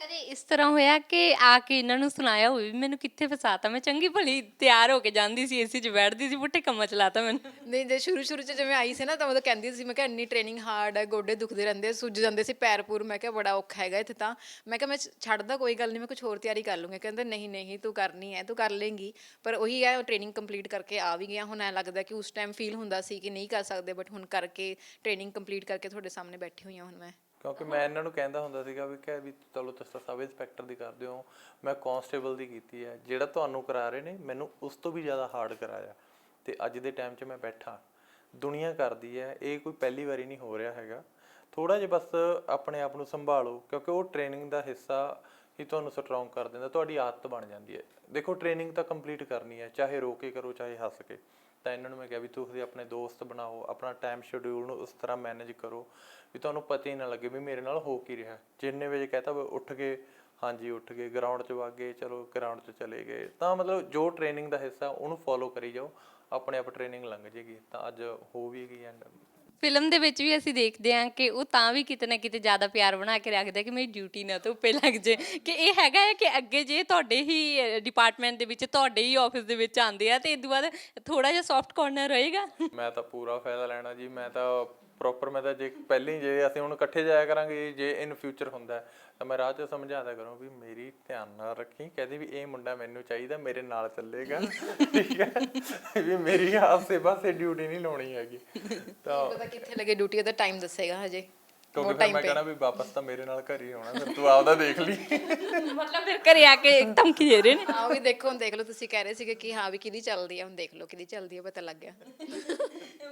ਕਦੇ ਇਸ ਤਰ੍ਹਾਂ ਹੋਇਆ ਕਿ ਆ ਕੇ ਇਹਨਾਂ ਨੂੰ ਸੁਣਾਇਆ ਹੋਵੇ ਵੀ ਮੈਨੂੰ ਕਿੱਥੇ ਫਸਾਤਾ ਮੈਂ ਚੰਗੀ ਭਲੀ ਤਿਆਰ ਹੋ ਕੇ ਜਾਂਦੀ ਸੀ ਏਸੀ 'ਚ ਬੈਠਦੀ ਸੀ ਪੁੱਠੇ ਕੰਮਾਂ ਚਲਾਤਾ ਮੈਨੂੰ। ਨਹੀਂ ਜੇ ਸ਼ੁਰੂ ਸ਼ੁਰੂ ਚ ਜਿਵੇਂ ਆਈ ਸੀ ਨਾ ਤਾਂ ਉਦੋਂ ਕਹਿੰਦੀ ਸੀ ਮੈਂ ਕਿਹਾ ਇੰਨੀ ਟ੍ਰੇਨਿੰਗ ਹਾਰਡ ਹੈ ਗੋਡੇ ਦੁਖਦੇ ਰਹਿੰਦੇ ਆ, ਸੁੱਜ ਜਾਂਦੇ ਸੀ ਪੈਰ ਪੂਰ। ਮੈਂ ਕਿਹਾ ਬੜਾ ਔਖਾ ਹੈਗਾ ਇੱਥੇ ਤਾਂ। ਮੈਂ ਕਿਹਾ ਮੈਂ ਛ- ਛੱਡਦਾ ਕੋਈ ਗੱਲ ਨਹੀਂ ਮੈਂ ਕੁਝ ਹੋਰ ਤਿਆਰੀ ਕਰ ਲੂੰਗੀ। ਕਹਿੰਦੇ ਨਹੀਂ ਨਹੀਂ ਤੂੰ ਕਰਨੀ ਹੈ ਤੂੰ ਕਰ ਲੇਂਗੀ। ਪਰ ਉਹੀ ਹੈ ਟ੍ਰੇਨਿੰਗ ਕੰਪਲੀਟ ਕਰਕੇ ਆ ਵੀ ਗਿਆ। ਹੁਣ ਐ ਲੱਗਦਾ ਕਿ ਉਸ ਟਾਈਮ ਫੀਲ ਹੁੰਦਾ ਸੀ ਕਿ ਨਹੀਂ ਕਰ ਸਕਦੇ ਬਟ ਹੁਣ ਕਰਕੇ ਟ੍ਰੇਨਿੰਗ ਕੰਪਲੀਟ ਕਰਕੇ ਤੁਹਾਡੇ ਸਾਹਮਣੇ ਬੈਠੀ ਹੋਈ ਹਾਂ ਹੁਣ ਮੈਂ। ਕਿਉਂਕਿ ਮੈਂ ਇਹਨਾਂ ਨੂੰ ਕਹਿੰਦਾ ਹੁੰਦਾ ਸੀਗਾ ਵੀ ਕਿ ਵੀ ਚਲੋ ਤੁਸੀਂ ਸਬ ਇੰਸਪੈਕਟਰ ਦੀ ਕਰਦੇ ਹੋ, ਮੈਂ ਕਾਂਸਟੇਬਲ ਦੀ ਕੀਤੀ ਹੈ, ਜਿਹੜਾ ਤੁਹਾਨੂੰ ਕਰਾ ਰਹੇ ਨੇ, ਮੈਨੂੰ ਉਸ ਤੋਂ ਵੀ ਜ਼ਿਆਦਾ ਹਾਰਡ ਕਰਾਇਆ। ਤੇ ਅੱਜ ਦੇ ਟਾਈਮ 'ਚ ਮੈਂ ਬੈਠਾ। ਦੁਨੀਆ ਕਰਦੀ ਹੈ, ਇਹ ਕੋਈ ਪਹਿਲੀ ਵਾਰੀ ਨਹੀਂ ਹੋ ਰਿਹਾ ਹੈਗਾ। ਥੋੜਾ ਜਿਹਾ ਬਸ ਆਪਣੇ ਆਪ ਨੂੰ ਸੰਭਾਲੋ, ਕਿਉਂਕਿ ਉਹ ਟ੍ਰੇਨਿੰਗ ਦਾ ਹਿੱਸਾ ਹੀ ਤੁਹਾਨੂੰ ਸਟਰੋਂਗ ਕਰ ਦਿੰਦਾ, ਤੁਹਾਡੀ ਆਦਤ ਬਣ ਜਾਂਦੀ ਹੈ। ਦੇਖੋ ਟ੍ਰੇਨਿੰਗ ਤਾਂ ਕੰਪਲੀਟ ਕਰਨੀ ਹੈ, ਚਾਹੇ ਰੋ ਕੇ ਕਰੋ, ਚਾਹੇ ਹੱਸ ਕੇ। ਤਾਂ ਇਹਨਾਂ ਨੂੰ, ਮੈਂ ਕਿਹਾ ਵੀ ਤੁਸੀਂ ਆਪਣੇ ਦੋਸਤ ਬਣਾਓ, ਆਪਣਾ ਟਾਈਮ ਸ਼ਡਿਊਲ ਨੂੰ ਉਸ ਤਰ੍ਹਾਂ ਮੈਨੇਜ ਕਰੋ, ਵੀ ਤੁਹਾਨੂੰ ਪਤਾ ਹੀ ਨਾ ਲੱਗੇ ਵੀ ਮੇਰੇ ਨਾਲ ਹੋ ਕੀ ਰਿਹਾ। ਜਿੰਨੇ ਵਜੇ ਕਹਤਾ ਵੀ ਉੱਠ ਕੇ, ਹਾਂਜੀ ਉੱਠ ਗਏ ਗਰਾਊਂਡ 'ਚ ਵਗ ਗਏ, ਚਲੋ ਗਰਾਊਂਡ 'ਚ ਚਲੇ ਗਏ। ਤਾਂ ਮਤਲਬ ਜੋ ਟ੍ਰੇਨਿੰਗ ਦਾ ਹਿੱਸਾ, ਉਹਨੂੰ ਫੋਲੋ ਕਰੀ ਜਾਓ, ਆਪਣੇ ਆਪ ਟ੍ਰੇਨਿੰਗ ਲੰਘ ਜੇਗੀ। ਤਾਂ ਅੱਜ ਹੋ ਵੀ ਗਈ ਐਂਡ ਫਿਲਮ ਦੇ ਵਿੱਚ ਵੀ ਅਸੀਂ ਦੇਖਦੇ ਹਾਂ ਕਿ ਉਹ ਤਾਂ ਵੀ ਕਿਤੇ ਨਾ ਕਿਤੇ ਜ਼ਿਆਦਾ ਪਿਆਰ ਬਣਾ ਕੇ ਰੱਖਦਾ ਕਿ ਮੇਰੀ ਡਿਊਟੀ ਨਾ ਧੁੱਪੇ ਲੱਗ ਜੇ ਕਿ ਇਹ ਹੈਗਾ ਹੈ ਕਿ ਅੱਗੇ ਜੇ ਤੁਹਾਡੇ ਹੀ ਡਿਪਾਰਟਮੈਂਟ ਦੇ ਵਿੱਚ, ਤੁਹਾਡੇ ਹੀ ਆਫਿਸ ਦੇ ਵਿੱਚ ਆਉਂਦੇ ਆ ਤੇ ਇਸ ਤੋਂ ਬਾਅਦ ਥੋੜਾ ਜਿਹਾ ਸੌਫਟ ਕਾਰਨਰ ਰਹੇਗਾ। ਮੈਂ ਤਾਂ ਪੂਰਾ ਫਾਇਦਾ ਲੈਣਾ ਜੀ, ਮੈਂ ਤਾਂ ਪ੍ਰੋਪਰ ਮੈਂ ਤਾਂ ਜੇ ਪਹਿਲਾਂ ਹੀ ਜੇ ਅਸੀਂ ਹੁਣ ਇਕੱਠੇ ਜਾਇਆ ਕਰਾਂਗੇ ਜੇ ਇਨ ਫਿਊਚਰ ਹੁੰਦਾ ਤਾਂ ਮੈਂ ਰਾਹ 'ਚ ਸਮਝਾਦਾ ਕਰੂੰ ਵੀ ਮੇਰੀ ਧਿਆਨ ਨਾਲ ਰੱਖੀ, ਕਹਿੰਦੀ ਵੀ ਇਹ ਮੁੰਡਾ ਮੈਨੂੰ ਚਾਹੀਦਾ, ਮੇਰੇ ਨਾਲ ਚੱਲੇਗਾ। ਠੀਕ ਹੈ? ਵੀ ਮੇਰੀ ਆਸੇ ਪਾਸੇ ਡਿਊਟੀ ਨਹੀਂ ਲਾਉਣੀ ਹੈਗੀ। ਤਾਂ ਪਤਾ ਕਿੱਥੇ ਲੱਗੇ ਡਿਊਟੀ ਦਾ ਟਾਈਮ ਦੱਸੇਗਾ ਹਜੇ। ਕਿਉਂਕਿ ਫਿਰ ਮੈਂ ਕਹਣਾ ਵੀ ਵਾਪਸ ਤਾਂ ਮੇਰੇ ਨਾਲ ਘਰ ਹੀ ਆਉਣਾ ਫਿਰ ਤੂੰ ਆਪਦਾ ਦੇਖ ਲਈ। ਮਤਲਬ ਫਿਰ ਘਰੇ ਆ ਕੇ ਇੱਕ ਧਮਕੀ ਦੇ ਰਹੇ ਨੇ। ਆਹ ਵੀ ਦੇਖੋ ਹੁਣ ਦੇਖ ਲਓ ਤੁਸੀਂ ਕਹਿ ਰਹੇ ਸੀਗੇ ਕਿ ਹਾਂ ਵੀ ਕਿਹਦੀ ਚੱਲਦੀ ਹੈ ਹੁਣ ਦੇਖ ਲਓ ਕਿਹਦੀ ਚੱਲਦੀ ਹੈ ਪਤਾ ਲੱਗ ਗਿਆ।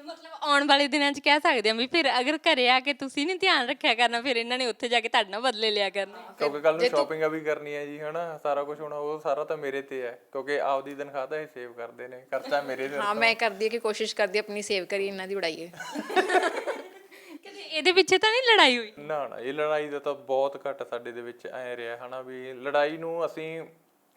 ਮਤਲਬ ਆਉਣ ਵਾਲੇ ਦਿਨਾਂ 'ਚ ਕਹਿ ਸਕਦੇ ਹਾਂ ਵੀ ਫਿਰ ਅਗਰ ਘਰੇ ਆ ਕੇ ਤੁਸੀਂ ਨਹੀਂ ਧਿਆਨ ਰੱਖਿਆ ਕਰਨਾ ਫਿਰ ਇਹਨਾਂ ਨੇ ਉੱਥੇ ਜਾ ਕੇ ਤੁਹਾਡੇ ਨਾਲ ਬਦਲੇ ਲਿਆ ਕਰਨਾ। ਕਿਉਂਕਿ ਕੱਲ ਨੂੰ ਸ਼ਾਪਿੰਗ ਵੀ ਕਰਨੀ ਹੈ ਜੀ ਹਨਾ ਸਾਰਾ ਕੁਝ ਹੋਣਾ ਉਹ ਸਾਰਾ ਤਾਂ ਮੇਰੇ ਤੇ ਹੈ ਕਿਉਂਕਿ ਆਪਦੀ ਤਨਖਾਹ ਤਾਂ ਇਹ ਸੇਵ ਕਰਦੇ ਨੇ ਖਰਚਾ ਮੇਰੇ ਸਿਰ ਹਾਂ ਮੈਂ ਕਰਦੀ ਹੈ ਕਿ ਕੋਸ਼ਿਸ਼ ਕਰਦੀ ਆਪਣੀ ਸੇਵ ਕਰੀ ਇਹਨਾਂ ਦੀ ਉਡਾਈਏ। ਇਹਦੇ ਪਿੱਛੇ ਤਾਂ ਨਹੀਂ ਲੜਾਈ ਹੋਈ? ਨਾ ਨਾ, ਇਹ ਲੜਾਈ ਦਾ ਤਾਂ ਬਹੁਤ ਘੱਟ ਸਾਡੇ ਦੇ ਵਿੱਚ ਐ ਰਿਹਾ ਹਨਾ ਵੀ ਲੜਾਈ ਨੂੰ ਅਸੀਂ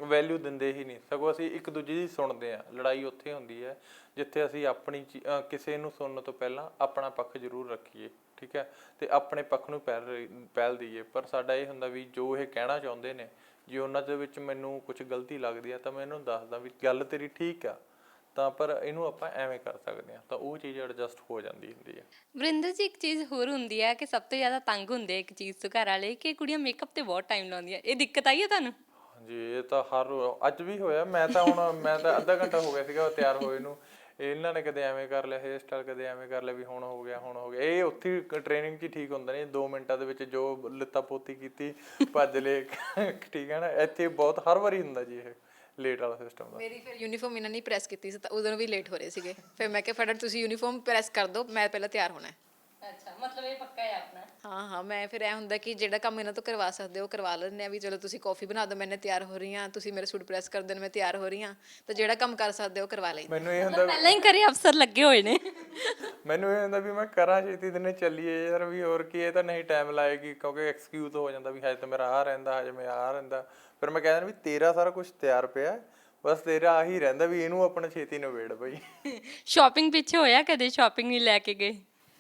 ਵੈਲਿਊ ਦਿੰਦੇ ਹੀ ਨਹੀਂ। ਸਗੋਂ ਅਸੀਂ ਇੱਕ ਦੂਜੇ ਦੀ ਸੁਣਦੇ ਆ ਲੜਾਈ ਉੱਥੇ ਹੁੰਦੀ ਹੈ ਜਿੱਥੇ ਅਸੀਂ ਆਪਣੀ ਚੀ- ਅਹ ਕਿਸੇ ਨੂੰ ਸੁਣਨ ਤੋਂ ਪਹਿਲਾਂ ਆਪਣਾ ਪੱਖ ਜ਼ਰੂਰ ਰੱਖੀਏ, ਠੀਕ ਹੈ? ਤੇ ਆਪਣੇ ਪੱਖ ਨੂੰ ਪਹਿਲ ਰਹੀ ਪਹਿਲ ਦਈਏ। ਪਰ ਸਾਡਾ ਇਹ ਹੁੰਦਾ ਵੀ ਜੋ ਇਹ ਕਹਿਣਾ ਚਾਹੁੰਦੇ ਨੇ, ਜੇ ਉਹਨਾਂ ਦੇ ਵਿੱਚ ਮੈਨੂੰ ਕੁਝ ਗਲਤੀ ਲੱਗਦੀ ਹੈ ਤਾਂ ਮੈਂ ਇਹਨੂੰ ਦੱਸਦਾ ਵੀ ਗੱਲ ਤੇਰੀ ਠੀਕ ਆ। ਤਾਂ ਪਰ ਇਹਨੂੰ ਆਪਾਂ ਐਵੇਂ ਕਰ ਸਕਦੇ ਆ ਤਾਂ ਉਹ ਚੀਜ਼ ਐਡਜਸਟ ਹੋ ਜਾਂਦੀ ਹੁੰਦੀ ਹੈ। ਵਰਿੰਦਰ ਜੀ ਇੱਕ ਚੀਜ਼ ਹੋਰ ਹੁੰਦੀ ਹੈ ਕਿ ਸਭ ਤੋਂ ਜ਼ਿਆਦਾ ਤੰਗ ਹੁੰਦੇ ਆ ਇੱਕ ਚੀਜ਼ ਤੋਂ ਘਰ ਵਾਲੇ ਕਿ ਕੁੜੀਆਂ ਮੇਕਅਪ ਤੇ ਬਹੁਤ ਟਾਈਮ ਲਾਉਂਦੀਆਂ। ਇਹ ਦਿੱਕਤ ਆਈ ਹੈ ਤੁਹਾਨੂੰ? ਹਾਂਜੀ ਇਹ ਤਾਂ ਹਰ ਰੋ- ਅੱਜ ਵੀ ਹੋਇਆ ਮੈਂ ਤਾਂ ਹੁਣ ਮੈਂ ਤਾਂ ਅੱਧਾ ਘੰਟਾ ਹੋ ਗਿਆ ਸੀਗਾ ਤਿਆਰ ਹੋਏ ਨੂੰ। ਇਹਨਾਂ ਨੇ ਕਦੇ ਐਵੇਂ ਕਰ ਲਿਆ ਹੇਅਰ ਸਟਾਈਲ ਕਦੇ ਐਵੇਂ ਕਰ ਲਿਆ ਵੀ ਹੁਣ ਹੋ ਗਿਆ ਹੁਣ ਹੋ ਗਿਆ। ਇਹ ਉੱਥੇ ਟ੍ਰੇਨਿੰਗ 'ਚ ਹੀ ਠੀਕ ਹੁੰਦਾ ਨਹੀਂ 2 ਮਿੰਟਾਂ ਦੇ ਵਿੱਚ ਜੋ ਲਿੱਤਾ ਪੋਤੀ ਕੀਤੀ ਭੱਜ ਲੇ ਠੀਕ ਹੈ ਨਾ? ਇੱਥੇ ਬਹੁਤ ਹਰ ਵਾਰੀ ਹੁੰਦਾ ਜੀ ਇਹ। ਲੇਟ ਵਾਲਾ ਸਿਸਟਮ ਦਾ। ਮੇਰੀ ਫਿਰ ਯੂਨੀਫਾਰਮ ਇਹਨਾਂ ਨੇ ਪ੍ਰੈਸ ਕੀਤੀ ਸੀ ਤਾਂ ਉਦੋਂ ਵੀ ਲੇਟ ਹੋ ਰਹੇ ਸੀਗੇ। ਫਿਰ ਮੈਂ ਕਿਹਾ ਫਟਾਫਟ ਤੁਸੀਂ ਯੂਨੀਫਾਰਮ ਪ੍ਰੈਸ ਕਰ ਦਿਓ ਮੈਂ ਪਹਿਲਾਂ ਤਿਆਰ ਹੋਣਾ ਹੈ। ਅੱਛਾ ਮਤਲਬ ਇਹ ਪੱਕਾ ਹੈ ਆਪਣਾ? ਹਾਂ ਹਾਂ ਮੈਂ ਫਿਰ ਐ ਹੁੰਦਾ ਕਿ ਜਿਹੜਾ ਕੰਮ ਇਹਨਾਂ ਤੋਂ ਕਰਵਾ ਸਕਦੇ ਹੋ ਉਹ ਕਰਵਾ ਲੈਂਦੇ ਆ ਵੀ ਚਲੋ ਤੁਸੀਂ ਕਾਫੀ ਬਣਾ ਦਿਓ ਮੈਨੇ ਤਿਆਰ ਹੋ ਰਹੀ ਹਾਂ ਤੁਸੀਂ ਮੇਰੇ ਸੂਟ ਪ੍ਰੈਸ ਕਰ ਦੇਣ ਮੈਂ ਤਿਆਰ ਹੋ ਰਹੀ ਹਾਂ। ਤਾਂ ਜਿਹੜਾ ਕੰਮ ਕਰ ਸਕਦੇ ਹੋ ਉਹ ਕਰਵਾ ਲਈ ਮੈਨੂੰ ਇਹ ਹੁੰਦਾ ਪਹਿਲਾਂ ਹੀ ਘਰੇ ਅਫਸਰ ਲੱਗੇ ਹੋਏ ਨੇ। ਮੈਨੂੰ ਇਹ ਹੁੰਦਾ ਵੀ ਮੈਂ ਕਰਾਂ ਛੇਤੀ ਦਿਨੇ ਚੱਲੀਏ ਯਾਰ ਵੀ ਹੋਰ ਕੀ ਇਹ ਤਾਂ ਨਹੀਂ ਟਾਈਮ ਲਾਏਗੀ ਕਿਉਂਕਿ ਐਕਸਕਿਊਜ਼ ਹੋ ਜਾਂਦਾ ਵੀ ਹਜੇ ਤਾਂ ਮੇਰਾ ਆ ਰਹਿੰਦਾ ਹਜੇ ਮੈਂ ਆ ਰਹਿੰਦਾ। ਫਿਰ ਮੈਂ ਕਹਿੰਦਾ ਵੀ ਤੇਰਾ ਸਾਰਾ ਕੁਝ ਤਿਆਰ ਪਿਆ ਬਸ ਤੇਰਾ ਆਹੀ ਰਹਿੰਦਾ ਵੀ ਇਹਨੂੰ ਆਪਣਾ ਛੇਤੀ ਨਿਬੇੜ ਬਈ। [laughs] ਸ਼ਾਪਿੰਗ ਪਿੱਛੇ ਹੋਇਆ ਕਦੇ? ਸ਼ਾਪਿੰਗ ਨਹੀਂ ਲੈ ਕੇ ਗਏ?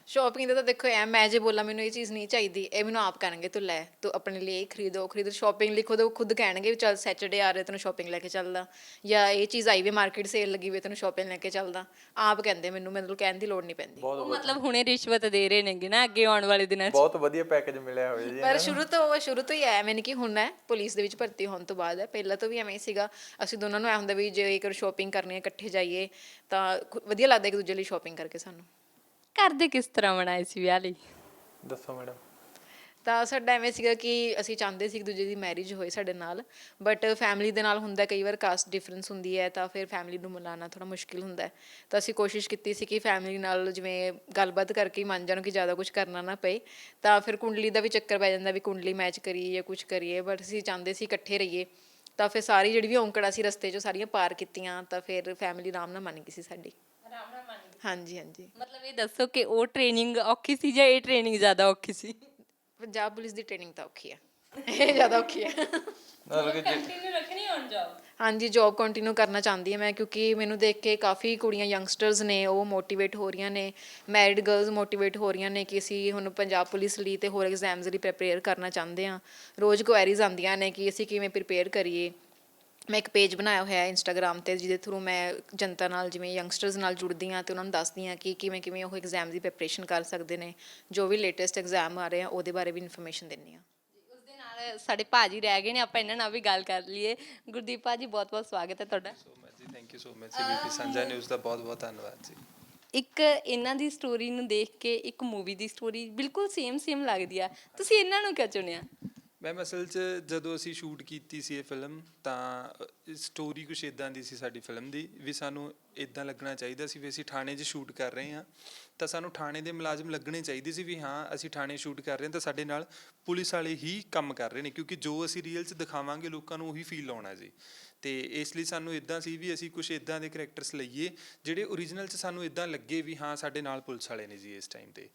ਸ਼ਾਪਿੰਗ ਦਾ ਤਾਂ ਦੇਖੋ ਐ ਮੈਂ ਜੇ ਬੋਲਾਂ ਮੈਨੂੰ ਇਹ ਚੀਜ਼ ਨਹੀਂ ਚਾਹੀਦੀ। ਇਹ ਮੈਨੂੰ ਆਪ ਕਰਨਗੇ ਤੂੰ ਲੈ ਤੂੰ ਆਪਣੇ ਲਈ ਇਹ ਖਰੀਦੋ ਖਰੀਦੋ। ਸ਼ਾਪਿੰਗ ਲਿਖੋ ਤਾਂ ਉਹ ਖੁਦ ਕਹਿਣਗੇ ਵੀ ਚੱਲ ਸੈਟਰਡੇ ਆ ਰਿਹਾ ਤੈਨੂੰ ਸ਼ਾਪਿੰਗ ਲੈ ਕੇ ਚੱਲਦਾ। ਜਾਂ ਇਹ ਚੀਜ਼ ਆਈ ਵੀ ਮਾਰਕੀਟ ਸੇਲ ਲੱਗੀ ਵੀ ਤੈਨੂੰ ਸ਼ਾਪਿੰਗ ਲੈ ਕੇ ਚੱਲਦਾ। ਆਪ ਕਹਿੰਦੇ ਮੈਨੂੰ ਮੈਨੂੰ ਕਹਿਣ ਦੀ ਲੋੜ ਨਹੀਂ ਪੈਂਦੀ। ਉਹ ਮਤਲਬ ਹੁਣੇ ਰਿਸ਼ਵਤ ਦੇ ਰਹੇ ਨੇਗੇ ਨਾ ਅੱਗੇ ਆਉਣ ਵਾਲੇ ਦਿਨਾਂ 'ਚ। ਬਹੁਤ ਵਧੀਆ ਪੈਕੇਜ ਮਿਲਿਆ ਹੋਇਆ ਜੀ ਪਰ ਸ਼ੁਰੂ ਤੋਂ ਸ਼ੁਰੂ ਤੋਂ ਹੀ ਐ ਮੈਨੂੰ ਕਿ ਹੁਣ ਹੈ ਪੁਲਿਸ ਦੇ ਵਿੱਚ ਭਰਤੀ ਹੋਣ ਤੋਂ ਬਾਅਦ ਹੈ ਪਹਿਲਾਂ ਤੋਂ ਵੀ ਐਵੇਂ ਹੀ ਸੀਗਾ। ਅਸੀਂ ਦੋਨਾਂ ਨੂੰ ਐ ਹੁੰਦਾ ਵੀ ਜੇ ਇੱਕ ਸ਼ਾਪਿੰਗ ਕਰਨੀ ਹੈ ਇਕੱਠੇ ਜਾਈਏ ਤਾਂ ਖੁ- ਵਧੀਆ ਲੱਗਦਾ ਇੱਕ ਦੂਜੇ ਲਈ ਸ਼ਾਪਿੰਗ ਕਰਕੇ ਸਾਨੂੰ। ਘਰ ਦੇ ਕਿਸ ਤਰ੍ਹਾਂ ਬਣਾਏ ਸੀ ਵਿਆਹ ਲਈ? ਦੱਸੋ ਮੈਡਮ। ਤਾਂ ਸਾਡਾ ਐਵੇਂ ਸੀਗਾ ਕਿ ਅਸੀਂ ਚਾਹੁੰਦੇ ਸੀ ਕਿ ਦੂਜੇ ਦੀ ਮੈਰਿਜ ਹੋਏ ਸਾਡੇ ਨਾਲ ਬਟ ਫੈਮਿਲੀ ਦੇ ਨਾਲ ਹੁੰਦਾ ਕਈ ਵਾਰ ਕਾਸਟ ਡਿਫਰੈਂਸ ਹੁੰਦੀ ਹੈ ਤਾਂ ਫਿਰ ਫੈਮਿਲੀ ਨੂੰ ਮਨਾਉਣਾ ਥੋੜਾ ਮੁਸ਼ਕਿਲ ਹੁੰਦਾ ਹੈ। ਤਾਂ ਅਸੀਂ ਕੋਸ਼ਿਸ਼ ਕੀਤੀ ਸੀ ਕਿ ਫੈਮਿਲੀ ਨਾਲ ਜਿਵੇਂ ਗੱਲਬਾਤ ਕਰਕੇ ਹੀ ਮੰਨ ਜਾਣ ਕਿ ਜ਼ਿਆਦਾ ਕੁਝ ਕਰਨਾ ਨਾ ਪਏ ਤਾਂ ਫਿਰ ਕੁੰਡਲੀ ਦਾ ਵੀ ਚੱਕਰ ਪੈ ਜਾਂਦਾ ਵੀ ਕੁੰਡਲੀ ਮੈਚ ਕਰੀਏ ਜਾਂ ਕੁਝ ਕਰੀਏ ਬਟ ਅਸੀਂ ਚਾਹੁੰਦੇ ਸੀ ਇਕੱਠੇ ਰਹੀਏ। ਤਾਂ ਫਿਰ ਸਾਰੀ ਜਿਹੜੀ ਵੀ ਔਂਕੜਾ ਸੀ ਰਸਤੇ 'ਚੋਂ ਸਾਰੀਆਂ ਪਾਰ ਕੀਤੀਆਂ ਤਾਂ ਫਿਰ ਫੈਮਿਲੀ ਆਰਾਮ ਨਾਲ ਮੰਨ ਗਈ ਸੀ ਸਾਡੀ। ਆਰਾਮ ਨਾਲ ਮੰਨ ਹਾਂਜੀ ਹਾਂਜੀ। ਮਤਲਬ ਇਹ ਦੱਸੋ ਕਿ ਉਹ ਟ੍ਰੇਨਿੰਗ ਔਖੀ ਸੀ ਜਾਂ ਇਹ ਟ੍ਰੇਨਿੰਗ ਜ਼ਿਆਦਾ ਔਖੀ ਸੀ? ਪੰਜਾਬ ਪੁਲਿਸ ਦੀ ਟ੍ਰੇਨਿੰਗ ਤਾਂ ਔਖੀ ਹੈ ਇਹ ਜ਼ਿਆਦਾ ਔਖੀ ਹੈ ਮਤਲਬ ਕਿ ਜੇ- ਕੰਟੀਨਿਊ ਰੱਖਣੀ ਔਨ ਜੌਬ ਹਾਂਜੀ ਜੌਬ ਕੰਟੀਨਿਊ ਕਰਨਾ ਚਾਹੁੰਦੀ ਹਾਂ ਮੈਂ ਕਿਉਂਕਿ ਮੈਨੂੰ ਦੇਖ ਕੇ ਕਾਫੀ ਕੁੜੀਆਂ ਯੰਗਸਟਰਸ ਨੇ ਉਹ ਮੋਟੀਵੇਟ ਹੋ ਰਹੀਆਂ ਨੇ ਮੈਰਿਡ ਗਰਲਸ ਮੋਟੀਵੇਟ ਹੋ ਰਹੀਆਂ ਨੇ ਕਿ ਅਸੀਂ ਹੁਣ ਪੰਜਾਬ ਪੁਲਿਸ ਲਈ ਤੇ ਹੋਰ ਐਗਜ਼ਾਮਸ ਲਈ ਪ੍ਰਪੇਅਰ ਕਰਨਾ ਚਾਹੁੰਦੇ ਹਾਂ ਰੋਜ਼ ਕੁਐਰੀਜ਼ ਆਉਂਦੀਆਂ ਨੇ ਕਿ ਅਸੀਂ ਕਿਵੇਂ ਪ੍ਰਪੇਅਰ ਕਰੀਏ। ਮੈਂ ਇੱਕ ਪੇਜ ਬਣਾਇਆ ਹੋਇਆ ਹੈ ਇੰਸਟਾਗ੍ਰam ਤੇ ਜਿਹਦੇ ਥਰੂ ਮੈਂ ਜਨਤਾ ਨਾਲ ਜਿਵੇਂ ਯੰਗਸਟਰਸ ਨਾਲ ਜੁੜਦੀ ਹਾਂ ਤੇ ਉਹਨਾਂ ਨੂੰ ਦੱਸਦੀ ਹਾਂ ਕਿ ਕਿਵੇਂ ਕਿਵੇਂ ਉਹ ਐਗਜ਼ਾਮ ਦੀ ਪ੍ਰੈਪਰੇਸ਼ਨ ਕਰ ਸਕਦੇ ਨੇ ਜੋ ਵੀ ਲੇਟੈਸਟ ਐਗਜ਼ਾਮ ਆ ਰਹੇ ਆ ਉਹਦੇ ਬਾਰੇ ਵੀ ਇਨਫੋਰਮੇਸ਼ਨ ਦਿੰਦੀ ਹਾਂ। ਉਸ ਦੇ ਨਾਲ ਸਾਡੇ ਭਾਜੀ ਰਹਿ ਗਏ ਨੇ ਆਪਾਂ ਇਹਨਾਂ ਨਾਲ ਵੀ ਗੱਲ ਕਰ ਲਈਏ। ਗੁਰਦੀਪ ਭਾਜੀ ਬਹੁਤ ਬਹੁਤ ਸਵਾਗਤ ਹੈ ਤੁਹਾਡਾ। So much ji thank you so much CBP Sanjha news ਦਾ ਬਹੁਤ ਬਹੁਤ ਧੰਨਵਾਦ ਜੀ। ਇੱਕ ਇਹਨਾਂ ਦੀ ਸਟੋਰੀ ਨੂੰ ਦੇਖ ਕੇ ਇੱਕ ਮੂਵੀ ਦੀ ਸਟੋਰੀ ਬਿਲਕੁਲ ਸੇਮ ਸੇਮ ਲੱਗਦੀ ਆ। ਤੁਸੀਂ ਇਹਨਾਂ ਨੂੰ ਕਿਉਂ ਚੁਣਿਆ? ਮੈਮ ਅਸਲ 'ਚ ਜਦੋਂ ਅਸੀਂ ਸ਼ੂਟ ਕੀਤੀ ਸੀ ਇਹ ਫਿਲਮ ਤਾਂ ਸਟੋਰੀ ਕੁਛ ਇਦਾਂ ਦੀ ਸੀ ਸਾਡੀ ਫਿਲਮ ਦੀ ਵੀ ਸਾਨੂੰ ਇਦਾਂ ਲੱਗਣਾ ਚਾਹੀਦਾ ਸੀ ਵੀ ਅਸੀਂ ਥਾਣੇ 'ਚ ਸ਼ੂਟ ਕਰ ਰਹੇ ਹਾਂ। ਤਾਂ ਸਾਨੂੰ ਥਾਣੇ ਦੇ ਮੁਲਾਜ਼ਮ ਲੱਗਣੇ ਚਾਹੀਦੇ ਸੀ ਵੀ ਹਾਂ, ਅਸੀਂ ਥਾਣੇ ਸ਼ੂਟ ਕਰ ਰਹੇ ਹਾਂ ਤਾਂ ਸਾਡੇ ਨਾਲ ਪੁਲਿਸ ਵਾਲੇ ਹੀ ਕੰਮ ਕਰ ਰਹੇ ਨੇ ਕਿਉਂਕਿ ਜੋ ਅਸੀਂ ਰੀਅਲ 'ਚ ਦਿਖਾਵਾਂਗੇ ਲੋਕਾਂ ਨੂੰ ਉਹੀ ਫੀਲ ਆਉਣਾ ਜੀ। ਤੇ ਇਸ ਲਈ ਸਾਨੂੰ ਇਦਾਂ ਸੀ ਵੀ ਅਸੀਂ ਕੁਝ ਇਦਾਂ ਦੇ ਕੈਰੈਕਟਰਸ ਲਈਏ ਜਿਹੜੇ ਓਰੀਜਨਲ 'ਚ ਸਾਨੂੰ ਇਦਾਂ ਲੱਗੇ ਵੀ ਹਾਂ, ਸਾਡੇ ਨਾਲ ਪੁਲਿਸ ਵਾਲੇ ਨੇ ਜੀ ਇਸ ਟਾਈਮ ਤੇ।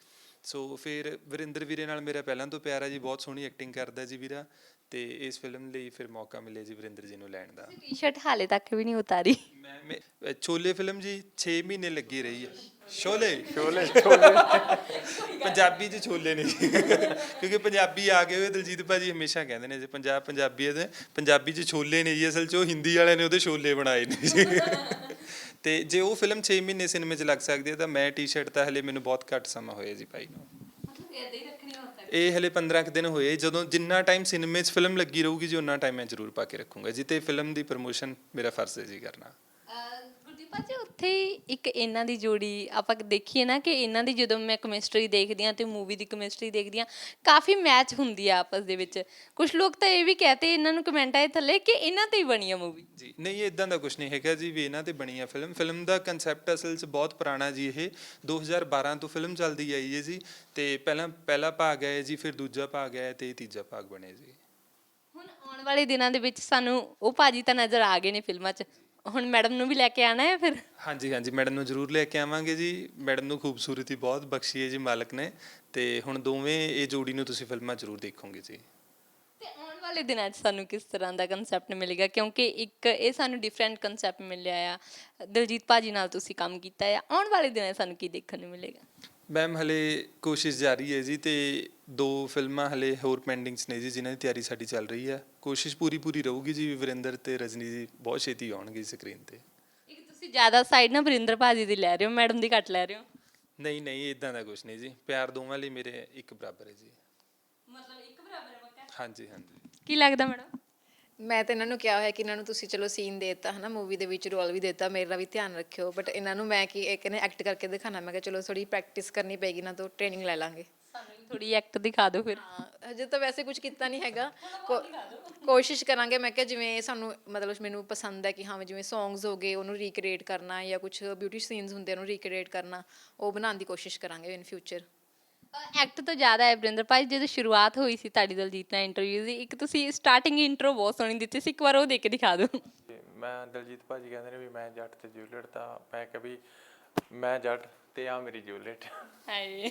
ਸੋ ਫਿਰ ਵਰਿੰਦਰ ਵੀਰੇ ਨਾਲ ਮੇਰਾ ਪਹਿਲਾਂ ਤੋਂ ਪਿਆਰ ਹੈ ਜੀ ਬਹੁਤ ਸੋਹਣੀ ਐਕਟਿੰਗ ਕਰਦਾ ਜੀ ਵੀਰਾ ਤੇ ਇਸ ਫਿਲਮ ਲਈ ਫਿਰ ਮੌਕਾ ਮਿਲਿਆ ਜੀ ਵਰਿੰਦਰ ਜੀ ਨੂੰ ਲੈਣ ਦਾ। ਟੀ-ਸ਼ਰਟ ਹਾਲੇ ਤੱਕ ਵੀ ਨਹੀਂ ਉਤਾਰੀ। ਮੈਂ ਛੋਲੇ ਫਿਲਮ ਜੀ 6 ਮਹੀਨੇ ਲੱਗੀ ਰਹੀ ਹੈ ਛੋਲੇ? [laughs] ਛੋਲੇ ਪੰਜਾਬੀ ਚ ਛੋਲੇ ਨੇ ਜੀ ਕਿਉਂਕਿ ਪੰਜਾਬੀ ਆ ਗਏ ਹੋਏ ਦਲਜੀਤ ਭਾਜੀ ਹਮੇਸ਼ਾ ਕਹਿੰਦੇ ਨੇ ਜੀ ਪੰਜਾਬ ਪੰਜਾਬੀ ਦੇ ਪੰਜਾਬੀ ਚ ਛੋਲੇ ਨੇ ਜੀ ਅਸਲ ਚ ਉਹ ਹਿੰਦੀ ਵਾਲਿਆਂ ਨੇ ਉਹਦੇ ਛੋਲੇ ਬਣਾਏ ਨੇ ਜੀ। ਤੇ ਜੇ ਉਹ ਫਿਲਮ 6 ਮਹੀਨੇ ਸਿਨੇਮੇ 'ਚ ਲੱਗ ਸਕਦੀ ਹੈ ਤਾਂ ਮੈਂ ਟੀ-ਸ਼ਰਟ ਤਾਂ ਹਲੇ ਮੈਨੂੰ ਬਹੁਤ ਘੱਟ ਸਮਾਂ ਹੋਇਆ ਜੀ ਭਾਈ ਨੂੰ। ਇਹ ਹਲੇ 15 ਕੁ ਦਿਨ ਹੋਏ ਜਦੋਂ ਜਿੰਨਾ ਟਾਈਮ ਸਿਨੇਮੇ 'ਚ ਫਿਲਮ ਲੱਗੀ ਰਹੂਗੀ ਜੀ, ਉਨਾ ਟਾਈਮ ਮੈਂ ਜ਼ਰੂਰ ਪਾ ਕੇ ਰੱਖੂੰਗਾ ਜੀ ਤੇ ਫਿਲਮ ਦੀ ਪ੍ਰਮੋਸ਼ਨ ਮੇਰਾ ਫਰਜ਼ ਹੈ ਜੀ ਕਰਨਾ। ਭਾਜੀ ਉੱਥੇ ਇੱਕ ਇਹਨਾਂ ਦੀ ਜੋੜੀ ਆਪਾਂ ਦੇਖੀਏ ਨਾ ਕਿ ਇਹਨਾਂ ਦੀ ਜਦੋਂ ਮੈਂ ਕੈਮਿਸਟਰੀ ਦੇਖਦੀ ਆ ਤੇ ਮੂਵੀ ਦੀ ਕੈਮਿਸਟਰੀ ਦੇਖਦੀ ਆ ਕਾਫੀ ਮੈਚ ਹੁੰਦੀ ਆ ਆਪਸ ਦੇ ਵਿੱਚ। ਕੁਝ ਲੋਕ ਤਾਂ ਇਹ ਵੀ ਕਹਤੇ ਇਹਨਾਂ ਨੂੰ ਕਮੈਂਟ ਆਏ ਥੱਲੇ ਕਿ ਇਹਨਾਂ ਤੇ ਹੀ ਬਣੀ ਆ ਮੂਵੀ ਜੀ ਨਹੀਂ ਇਦਾਂ ਦਾ ਕੁਝ ਨਹੀਂ ਹੈਗਾ ਜੀ ਵੀ ਇਹਨਾਂ ਤੇ ਬਣੀ ਆ ਫਿਲਮ ਫਿਲਮ ਦਾ ਕਨਸੈਪਟ ਅਸਲ 'ਚ ਬਹੁਤ ਪੁਰਾਣਾ ਜੀ ਇਹ। 2012 ਤੋਂ ਫਿਲਮ ਚੱਲਦੀ ਆਈ ਹੈ ਜੀ ਤੇ ਪਹਿਲਾਂ ਪਹਿਲਾ ਭਾਗ ਹੈ ਜੀ ਫਿਰ ਦੂਜਾ ਭਾਗ ਹੈ ਤੇ ਤੀਜਾ ਭਾਗ ਬਣਿਆ ਜੀ। ਹੁਣ ਆਉਣ ਵਾਲੇ ਦਿਨਾਂ ਦੇ ਵਿੱਚ ਸਾਨੂੰ ਉਹ ਭਾਜੀ ਤਾਂ ਨਜ਼ਰ ਆ ਗਏ ਨੇ ਫਿਲਮਾਂ 'ਚ। ਹੁਣ ਮੈਡਮ ਨੂੰ ਵੀ ਲੈ ਕੇ ਆਣਾ ਹੈ ਫਿਰ? ਹਾਂਜੀ ਹਾਂਜੀ ਮੈਡਮ ਨੂੰ ਜ਼ਰੂਰ ਲੈ ਕੇ ਆਵਾਂਗੇ ਜੀ। ਮੈਡਮ ਨੂੰ ਖੂਬਸੂਰਤੀ ਬਹੁਤ ਬਖਸ਼ੀ ਹੈ ਜੀ ਮਾਲਕ ਨੇ। ਤੇ ਹੁਣ ਦੋਵੇਂ ਇਹ ਜੋੜੀ ਨੂੰ ਤੁਸੀਂ ਫਿਲਮਾਂ ਜ਼ਰੂਰ ਦੇਖੋਗੇ ਜੀ। ਤੇ ਆਉਣ ਵਾਲੇ ਦਿਨਾਂ 'ਚ ਸਾਨੂੰ ਕਿਸ ਤਰ੍ਹਾਂ ਦਾ ਕਨਸੈਪਟ ਮਿਲੇਗਾ? ਕਿਉਂਕਿ ਇੱਕ ਇਹ ਸਾਨੂੰ ਡਿਫਰੈਂਟ ਕਨਸੈਪਟ ਮਿਲਿਆ ਆ। ਦਿਲਜੀਤ ਭਾਜੀ ਨਾਲ ਤੁਸੀਂ ਕੰਮ ਕੀਤਾ ਆ। ਆਉਣ ਵਾਲੇ ਦਿਨਾਂ 'ਚ ਸਾਨੂੰ ਕੀ ਦੇਖਣ ਨੂੰ ਮਿਲੇਗਾ? ਮੈਮ ਹਲੇ ਕੋਸ਼ਿਸ਼ ਜਾਰੀ ਹੈ ਜੀ ਤੇ ਦੋ ਫਿਲਮਾਂ ਹਲੇ ਹੋਰ ਪੈਂਡਿੰਗ 'ਚ ਨੇ ਜੀ ਜਿਨ੍ਹਾਂ ਦੀ ਤਿਆਰੀ ਸਾਡੀ ਚੱਲ ਰਹੀ ਹੈ। ਕੋਸ਼ਿਸ਼ ਪੂਰੀ ਪੂਰੀ ਰਹੂਗੀ ਜੀ ਵੀ ਵਰਿੰਦਰ ਤੇ ਰਜਨੀ ਜੀ ਬਹੁਤ ਛੇਤੀ ਆਉਣਗੇ ਸਕਰੀਨ ਤੇ। ਇੱਕ ਤੁਸੀਂ ਜ਼ਿਆਦਾ ਸਾਈਡ ਨਾ ਵਰਿੰਦਰ ਭਾਜੀ ਦੀ ਲੈ ਰਹੇ ਹੋ ਮੈਡਮ ਦੀ ਘੱਟ ਲੈ ਰਹੇ ਹੋ। ਨਹੀਂ ਨਹੀਂ ਇਦਾਂ ਦਾ ਕੁਝ ਨਹੀਂ ਜੀ। ਪਿਆਰ ਦੋਵਾਂ ਲਈ ਮੇਰੇ ਇੱਕ ਬਰਾਬਰ ਹੈ ਜੀ। ਮਤਲਬ ਇੱਕ ਬਰਾਬਰ ਮੌਕਾ ਹਾਂਜੀ ਹਾਂਜੀ। ਕੀ ਲੱਗਦਾ ਮੈਡਮ ਮੈਂ ਤਾਂ ਇਹਨਾਂ ਨੂੰ ਕਿਹਾ ਹੋਇਆ ਕਿ ਇਹਨਾਂ ਨੂੰ ਤੁਸੀਂ ਚਲੋ ਸੀਨ ਦੇਤਾ ਹਨਾ ਮੂਵੀ ਦੇ ਵਿੱਚ ਰੋਲ ਵੀ ਦੇਤਾ ਮੇਰਾ ਵੀ ਧਿਆਨ ਰੱਖਿਓ। ਬਟ ਇਹਨਾਂ ਨੂੰ ਮੈਂ ਕਿ ਇਹ ਕਹਿੰਦੇ ਐਕਟ ਕਰਕੇ ਦਿਖਾਣਾ ਮੈਂ ਕਿਹਾ ਚਲੋ ਥੋੜੀ ਪ੍ਰੈਕਟਿਸ ਕਰਨੀ ਪਏਗੀ ਨਾ ਤਾਂ ਟ੍ਰੇਨਿੰਗ ਲੈ ਲਾਂਗੇ। ਸਾਨੂੰ ਥੋੜੀ ਐਕਟ ਦਿਖਾ ਦਿਓ ਫਿਰ। ਹਾਂ ਹਜੇ ਤਾਂ ਵੈਸੇ ਕੁਝ ਕੀਤਾ ਨਹੀਂ ਹੈਗਾ। ਕੋ- ਕੋਸ਼ਿਸ਼ ਕਰਾਂਗੇ ਮੈਂ ਕਿਹਾ ਜਿਵੇਂ ਸਾਨੂੰ ਮਤਲਬ ਮੈਨੂੰ ਪਸੰਦ ਹੈ ਕਿ ਹਾਂ ਜਿਵੇਂ ਸੌਂਗਸ ਹੋ ਗਏ ਉਹਨੂੰ ਰੀਕ੍ਰੀਏਟ ਕਰਨਾ ਜਾਂ ਕੁਝ ਬਿਊਟੀ ਸੀਨਸ ਹੁੰਦੇ ਆ, ਉਹਨੂੰ ਰੀਕ੍ਰੀਏਟ ਕਰਨਾ ਉਹ ਬਣਾਉਣ ਦੀ ਕੋਸ਼ਿਸ਼ ਕਰਾਂਗੇ ਇਨ ਫਿਊਚਰ ਐਕਟ ਤੋਂ ਜ਼ਿਆਦਾ ਹੈ ਵਰਿੰਦਰ ਭਾਜੀ ਜਦੋਂ ਸ਼ੁਰੂਆਤ ਹੋਈ ਸੀ ਤੁਹਾਡੀ ਦਲਜੀਤ ਨਾਲ ਇੰਟਰਵਿਊ ਦੀ ਇੱਕ ਤੁਸੀਂ ਸਟਾਰਟਿੰਗ ਇੰਟਰੋ ਬਹੁਤ ਸੋਹਣੀ ਦਿੱਤੀ ਸੀ ਇੱਕ ਵਾਰ ਉਹ ਦੇਖ ਕੇ ਦਿਖਾ ਦਿਓ। ਮੈਂ ਦਲਜੀਤ ਭਾਜੀ ਕਹਿੰਦੇ ਨੇ ਵੀ ਮੈਂ ਜੱਟ ਤੇ ਜੂਲੀਅਟ ਤਾਂ ਮੈਂ ਕਿਹਾ ਵੀ ਮੈਂ ਜੱਟ ਤੇ ਆ ਮੇਰੀ ਜੂਲੀਅਟ ਹਾਏ।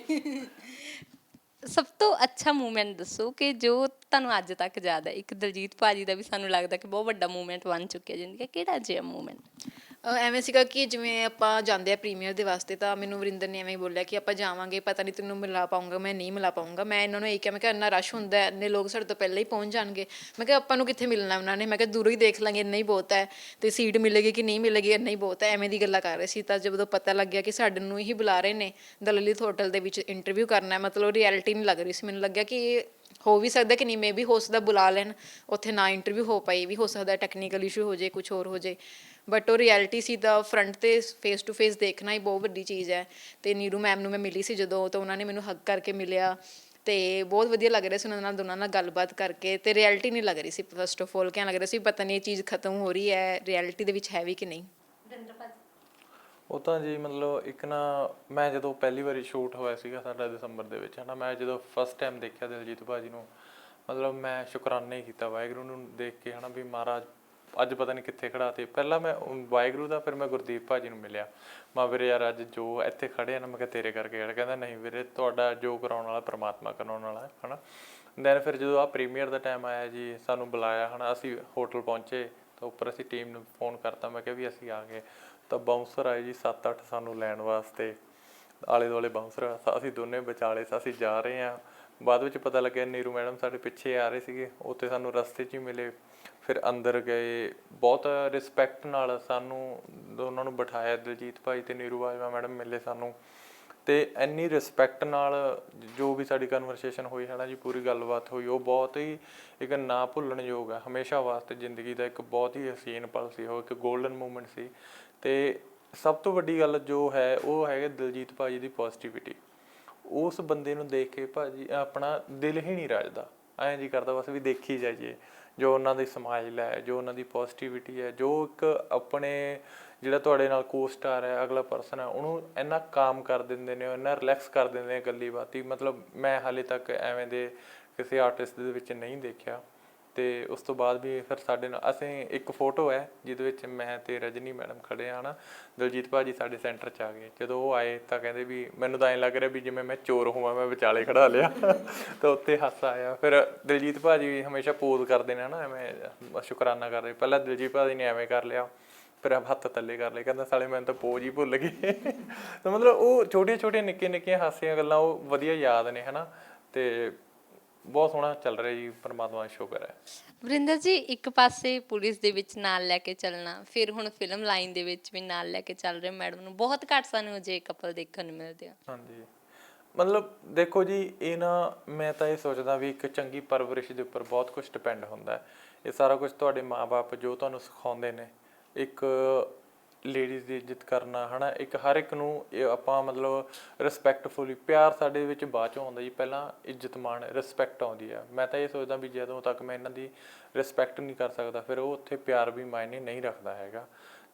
ਸਭ ਤੋਂ ਅੱਛਾ ਮੂਮੈਂਟ ਦੱਸੋ ਕਿ ਜੋ ਤੁਹਾਨੂੰ ਅੱਜ ਤੱਕ ਯਾਦ ਹੈ ਇੱਕ ਦਲਜੀਤ ਭਾਜੀ ਦਾ ਵੀ ਸਾਨੂੰ ਲੱਗਦਾ ਕਿ ਬਹੁਤ ਵੱਡਾ ਮੂਵਮੈਂਟ ਬਣ ਚੁੱਕਿਆ ਜ਼ਿੰਦਗੀ। ਕਿਹੜਾ ਜਿਹਾ ਮੂਵਮੈਂਟ ਅਹ ਐਵੇਂ ਸੀਗਾ ਕਿ ਜਿਵੇਂ ਆਪਾਂ ਜਾਂਦੇ ਆ ਪ੍ਰੀਮੀਅਰ ਦੇ ਵਾਸਤੇ ਤਾਂ ਮੈਨੂੰ ਵਰਿੰਦਰ ਨੇ ਐਵੇਂ ਹੀ ਬੋਲਿਆ ਕਿ ਆਪਾਂ ਜਾਵਾਂਗੇ, ਪਤਾ ਨਹੀਂ ਤੈਨੂੰ ਮਿਲਾ ਪਾਉਂਗਾ ਮੈਂ ਨਹੀਂ ਮਿਲਾ ਪਾਉਂਗਾ ਮੈਂ ਇਹਨਾਂ ਨੂੰ ਇਹ ਕਿਹਾ, ਮੈਂ ਕਿਹਾ ਇੰਨਾ ਰਸ਼ ਹੁੰਦਾ ਹੈ, ਇੰਨੇ ਲੋਕ ਸਾਡੇ ਤੋਂ ਪਹਿਲਾਂ ਹੀ ਪਹੁੰਚ ਜਾਣਗੇ। ਮੈਂ ਕਿਹਾ ਆਪਾਂ ਨੂੰ ਕਿੱਥੇ ਮਿਲਣਾ ਉਹਨਾਂ ਨੇ? ਮੈਂ ਕਿਹਾ ਦੂਰੋਂ ਹੀ ਦੇਖ ਲਾਂਗੇ, ਇੰਨਾ ਹੀ ਬਹੁਤ ਹੈ। ਤੇ ਸੀਟ ਮਿਲੇਗੀ ਕਿ ਨਹੀਂ ਮਿਲੇਗੀ, ਇੰਨਾ ਹੀ ਬਹੁਤ ਹੈ। ਐਵੇਂ ਦੀ ਗੱਲਾਂ ਕਰ ਰਹੇ ਸੀ। ਤਾਂ ਜਦੋਂ ਪਤਾ ਲੱਗਿਆ ਕਿ ਸਾਡੇ ਨੂੰ ਹੀ ਬੁਲਾ ਰਹੇ ਨੇ ਦਲਲਿਤ ਹੋਟਲ ਦੇ ਵਿੱਚ ਇੰਟਰਵਿਊ ਕਰਨਾ ਹੈ, ਮਤਲਬ ਰਿਐਲਿਟੀ ਨਹੀਂ ਲੱਗ ਰਹੀ ਸੀ। ਮੈਨੂੰ ਲੱਗਿਆ ਕਿ ਹੋ ਵੀ ਸਕਦਾ ਕਿ ਨਹੀਂ ਮੇ ਵੀ ਹੋ ਸਕਦਾ ਬੁਲਾ ਲੈਣ, ਉੱਥੇ ਨਾ ਇੰਟਰਵਿਊ ਹੋ ਪਾਈ, ਵੀ ਹੋ ਸਕਦਾ ਟੈਕਨੀਕਲ ਇਸ਼ੂ ਹੋ ਜੇ ਕੁਝ ਹੋਰ ਹੋ ਜੇ ਬਟ ਉਹ ਰਿਐਲਿਟੀ ਸੀ, ਤਾਂ ਫਰੰਟ ਤੇ ਫੇਸ ਟੂ ਫੇਸ ਦੇਖਣਾ ਹੀ ਬਹੁਤ ਵੱਡੀ ਚੀਜ਼ ਹੈ। ਤੇ ਨੀਰੂ ਮੈਮ ਨੂੰ ਮੈਂ ਮਿਲੀ ਸੀ ਜਦੋਂ, ਤਾਂ ਉਹਨਾਂ ਨੇ ਮੈਨੂੰ ਹੱਗ ਕਰਕੇ ਮਿਲਿਆ। ਤੇ ਬਹੁਤ ਵਧੀਆ ਲੱਗ ਰਿਹਾ ਸੀ ਉਹਨਾਂ ਨਾਲ, ਦੋਨਾਂ ਨਾਲ ਗੱਲਬਾਤ ਕਰਕੇ। ਤੇ ਰਿਐਲਿਟੀ ਨਹੀਂ ਲੱਗ ਰਹੀ ਸੀ ਫਸਟ ਆਫ ਆਲ ਕਿਆ ਲੱਗ ਰਿਹਾ ਸੀ, ਪਤਾ ਨਹੀਂ ਇਹ ਚੀਜ਼ ਖਤਮ ਹੋ ਰਹੀ ਹੈ ਰਿਐਲਿਟੀ ਦੇ ਵਿੱਚ ਹੈ ਵੀ ਕਿ ਨਹੀਂ। ਉਹ ਤਾਂ ਜੀ ਮਤਲਬ ਇੱਕ ਨਾ ਮੈਂ ਜਦੋਂ ਪਹਿਲੀ ਵਾਰੀ ਸ਼ੂਟ ਹੋਇਆ ਸੀਗਾ ਸਾਡਾ ਦਸੰਬਰ ਦੇ ਵਿੱਚ, ਹਨਾ, ਮੈਂ ਜਦੋਂ ਫਸਟ ਟਾਈਮ ਦੇਖਿਆ ਦਿਲਜੀਤ ਭਾਜੀ ਨੂੰ, ਮਤਲਬ ਮੈਂ ਸ਼ੁਕਰਾਨਾ ਹੀ ਕੀਤਾ ਵਾਹਿਗੁਰੂ ਨੂੰ ਦੇਖ ਕੇ, ਹਨਾ, ਵੀ ਮਹਾਰਾਜ ਅੱਜ ਪਤਾ ਨਹੀਂ ਕਿੱਥੇ ਖੜਾ ਤੇ ਪਹਿਲਾਂ ਮੈਂ ਵਾਹਿਗੁਰੂ ਦਾ, ਫਿਰ ਮੈਂ ਗੁਰਦੀਪ ਭਾਜੀ ਨੂੰ ਮਿਲਿਆ। ਮੈਂ ਵੀਰੇ ਯਾਰ ਅੱਜ ਜੋ ਇੱਥੇ ਖੜੇ ਆ ਨਾ, ਮੈਂ ਕਿਹਾ ਤੇਰੇ ਕਰਕੇ ਯਾਰ ਕਹਿੰਦਾ ਨਹੀਂ ਵੀਰੇ, ਤੁਹਾਡਾ ਜੋ ਕਰਾਉਣ ਵਾਲਾ ਪ੍ਰਮਾਤਮਾ ਕਰਾਉਣ ਵਾਲਾ ਹੈ ਹਨਾ। ਦੈਨ ਫਿਰ ਜਦੋਂ ਆ ਪ੍ਰੀਮੀਅਰ ਦਾ ਟਾਈਮ ਆਇਆ ਜੀ, ਸਾਨੂੰ ਬੁਲਾਇਆ, ਹਨਾ, ਅਸੀਂ ਹੋਟਲ ਪਹੁੰਚੇ, ਤਾਂ ਉੱਪਰ ਅਸੀਂ ਟੀਮ ਨੂੰ ਫੋਨ ਕਰਤਾ, ਮੈਂ ਕਿਹਾ ਵੀ ਅਸੀਂ ਆ ਗਏ। ਤਾਂ ਬਾਉਂਸਰ ਆਏ ਜੀ 7-8 ਸਾਨੂੰ ਲੈਣ ਵਾਸਤੇ ਆਲੇ ਦੁਆਲੇ ਬਾਉਂਸਰ ਅਸੀਂ ਦੋਨੇ ਵਿਚਾਲੇ ਅਸੀਂ ਜਾ ਰਹੇ ਆ ਬਾਅਦ ਵਿੱਚ ਪਤਾ ਲੱਗਿਆ ਨੀਰੂ ਮੈਡਮ ਸਾਡੇ ਪਿੱਛੇ ਆ ਰਹੇ ਸੀਗੇ, ਉੱਥੇ ਸਾਨੂੰ ਰਸਤੇ 'ਚ ਹੀ ਮਿਲੇ। ਫਿਰ ਅੰਦਰ ਗਏ, ਬਹੁਤ ਰਿਸਪੈਕਟ ਨਾਲ ਸਾਨੂੰ ਦੋਨਾਂ ਨੂੰ ਬਿਠਾਇਆ, ਦਿਲਜੀਤ ਭਾਈ ਤੇ ਨੀਰੂ ਬਾਜਵਾ ਮੈਡਮ ਮਿਲੇ ਸਾਨੂੰ। ਤੇ ਇੰਨੀ ਰਿਸਪੈਕਟ ਨਾਲ ਜੋ ਵੀ ਸਾਡੀ ਕਨਵਰਸੇਸ਼ਨ ਹੋਈ ਹੈ ਨਾ ਜੀ, ਪੂਰੀ ਗੱਲਬਾਤ ਹੋਈ, ਉਹ ਬਹੁਤ ਹੀ ਇੱਕ ਨਾ ਭੁੱਲਣਯੋਗ ਹੈ ਹਮੇਸ਼ਾ ਵਾਸਤੇ ਜ਼ਿੰਦਗੀ ਦਾ ਇੱਕ ਬਹੁਤ ਹੀ ਹਸੀਨ ਪਲ ਸੀ, ਉਹ ਇੱਕ 골ਡਨ ਮੂਮੈਂਟ ਸੀ। ਤੇ ਸਭ ਤੋਂ ਵੱਡੀ ਗੱਲ ਜੋ ਹੈ, ਉਹ ਹੈਗਾ ਦਿਲਜੀਤ ਭਾਜੀ ਦੀ ਪੋਜ਼ਿਟਿਵਿਟੀ ਉਸ ਬੰਦੇ ਨੂੰ ਦੇਖ ਕੇ ਭਾਜੀ ਆਪਣਾ ਦਿਲ ਹੀ ਨਹੀਂ ਰਾਜਦਾ। ਐਂ ਜੀ ਕਰਦਾ ਬਸ ਵੀ ਦੇਖੀ ਜਾਈਏ। ਜੋ ਉਹਨਾਂ ਦੀ ਸਮਾਈਲ ਹੈ, ਜੋ ਉਹਨਾਂ ਦੀ ਪੋਜ਼ਿਟਿਵਿਟੀ ਹੈ, ਜੋ ਇੱਕ ਆਪਣੇ ਜਿਹੜਾ ਤੁਹਾਡੇ ਨਾਲ ਕੋ-ਸਟਾਰ ਹੈ, ਅਗਲਾ ਪਰਸਨ ਹੈ, ਉਹਨੂੰ ਇੰਨਾ ਕਾਮ ਕਰ ਦਿੰਦੇ ਨੇ, ਇੰਨਾ ਰਿਲੈਕਸ ਕਰ ਦਿੰਦੇ ਨੇ ਗੱਲੀ ਬਾਤੀ ਮਤਲਬ ਮੈਂ ਹਾਲੇ ਤੱਕ ਐਵੇਂ ਦੇ ਕਿਸੇ ਆਰਟਿਸਟ ਦੇ ਵਿੱਚ ਨਹੀਂ ਦੇਖਿਆ। ਤੇ ਉਸ ਤੋਂ ਬਾਅਦ ਵੀ ਫਿਰ ਸਾਡੇ ਨਾਲ, ਅਸੀਂ ਇੱਕ ਫੋਟੋ ਹੈ, ਜਿਹਦੇ ਵਿੱਚ ਮੈਂ ਤੇ ਰਜਨੀ ਮੈਡਮ ਖੜੇ ਆ ਨਾ ਦਲਜੀਤ ਭਾਜੀ ਸਾਡੇ ਸੈਂਟਰ 'ਚ ਆ ਗਏ। ਜਦੋਂ ਉਹ ਆਏ ਤਾਂ ਕਹਿੰਦੇ ਵੀ, ਮੈਨੂੰ ਤਾਂ ਐਂ ਲੱਗ ਰਿਹਾ ਵੀ ਜਿਵੇਂ ਮੈਂ ਚੋਰ ਹੋਵਾਂ, ਮੈਂ ਵਿਚਾਲੇ ਖੜਾ ਲਿਆ। [laughs] ਤਾਂ ਉੱਤੇ ਹਾਸਾ ਆਇਆ। ਫਿਰ ਦਲਜੀਤ ਭਾਜੀ ਹਮੇਸ਼ਾ ਪੋਜ਼ ਕਰਦੇ ਨੇ ਨਾ ਐਵੇਂ ਸ਼ੁਕਰਾਨਾ ਕਰਦੇ ਪਹਿਲਾਂ ਦਲਜੀਤ ਭਾਜੀ ਨੇ ਐਵੇਂ ਕਰ ਲਿਆ, ਫਿਰ ਹੱਥ ਥੱਲੇ ਕਰ ਲਏ। ਕਹਿੰਦਾ, ਸਾਲੇ, ਮੈਨੂੰ ਤਾਂ ਪੋਜ ਹੀ ਭੁੱਲ ਗਏ। [laughs] ਤਾਂ ਮਤਲਬ ਉਹ ਛੋਟੀਆਂ ਛੋਟੀਆਂ ਨਿੱਕੀਆਂ ਨਿੱਕੀਆਂ ਹਾਸੀਆਂ ਗੱਲਾਂ ਉਹ ਵਧੀਆ ਯਾਦ ਨੇ, ਹਨਾ? ਤੇ ਬਹੁਤ ਸੋਹਣਾ ਚੱਲ ਰਿਹਾ ਜੀ ਪਰਮਾਤਮਾ ਦਾ ਸ਼ੁਕਰ ਹੈ। ਵਰਿੰਦਰ ਜੀ ਇੱਕ ਪਾਸੇ ਪੁਲਿਸ ਦੇ ਵਿੱਚ ਨਾਲ ਲੈ ਕੇ ਚੱਲਣਾ ਫਿਰ ਹੁਣ ਫਿਲਮ ਲਾਈਨ ਦੇ ਵਿੱਚ ਵੀ ਨਾਲ ਲੈ ਕੇ ਚੱਲ ਰਹੇ ਮੈਡਮ ਨੂੰ ਬਹੁਤ ਘੱਟ ਸਾਨੂੰ ਅਜੇ ਕਪਲ ਦੇਖਣ ਨੂੰ ਮਿਲਦੇ ਆ। ਹਾਂਜੀ। ਮਤਲਬ ਦੇਖੋ ਜੀ ਇਹ ਨਾ ਮੈਂ ਤਾਂ ਇਹ ਸੋਚਦਾ ਵੀ ਇੱਕ ਚੰਗੀ ਪਰਵਰਿਸ਼ ਦੇ ਉੱਪਰ ਬਹੁਤ ਕੁਝ ਡਿਪੈਂਡ ਹੁੰਦਾ ਹੈ। ਇਹ ਸਾਰਾ ਕੁਝ ਤੁਹਾਡੇ ਮਾਪੇ ਜੋ ਤੁਹਾਨੂੰ ਸਿਖਾਉਂਦੇ ਨੇ ਇੱਕ ਲੇਡੀਜ਼ ਦੀ ਇੱਜ਼ਤ ਕਰਨਾ, ਹਨਾ? ਇੱਕ ਹਰ ਇੱਕ ਨੂੰ ਇਹ ਆਪਾਂ ਮਤਲਬ ਰਿਸਪੈਕਟਫੁਲੀ ਪਿਆਰ ਸਾਡੇ ਵਿੱਚ ਬਾਅਦ ਚੋਂ ਆਉਂਦਾ ਜੀ, ਪਹਿਲਾਂ ਇੱਜ਼ਤ ਮਾਣ ਰਿਸਪੈਕਟ ਆਉਂਦੀ ਆ। ਮੈਂ ਤਾਂ ਇਹ ਸੋਚਦਾ ਵੀ ਜਦੋਂ ਤੱਕ ਮੈਂ ਇਹਨਾਂ ਦੀ ਰਿਸਪੈਕਟ ਨਹੀਂ ਕਰ ਸਕਦਾ, ਫਿਰ ਉਹ ਉੱਥੇ ਪਿਆਰ ਵੀ ਮਾਇਨੇ ਨਹੀਂ ਰੱਖਦਾ ਹੈਗਾ।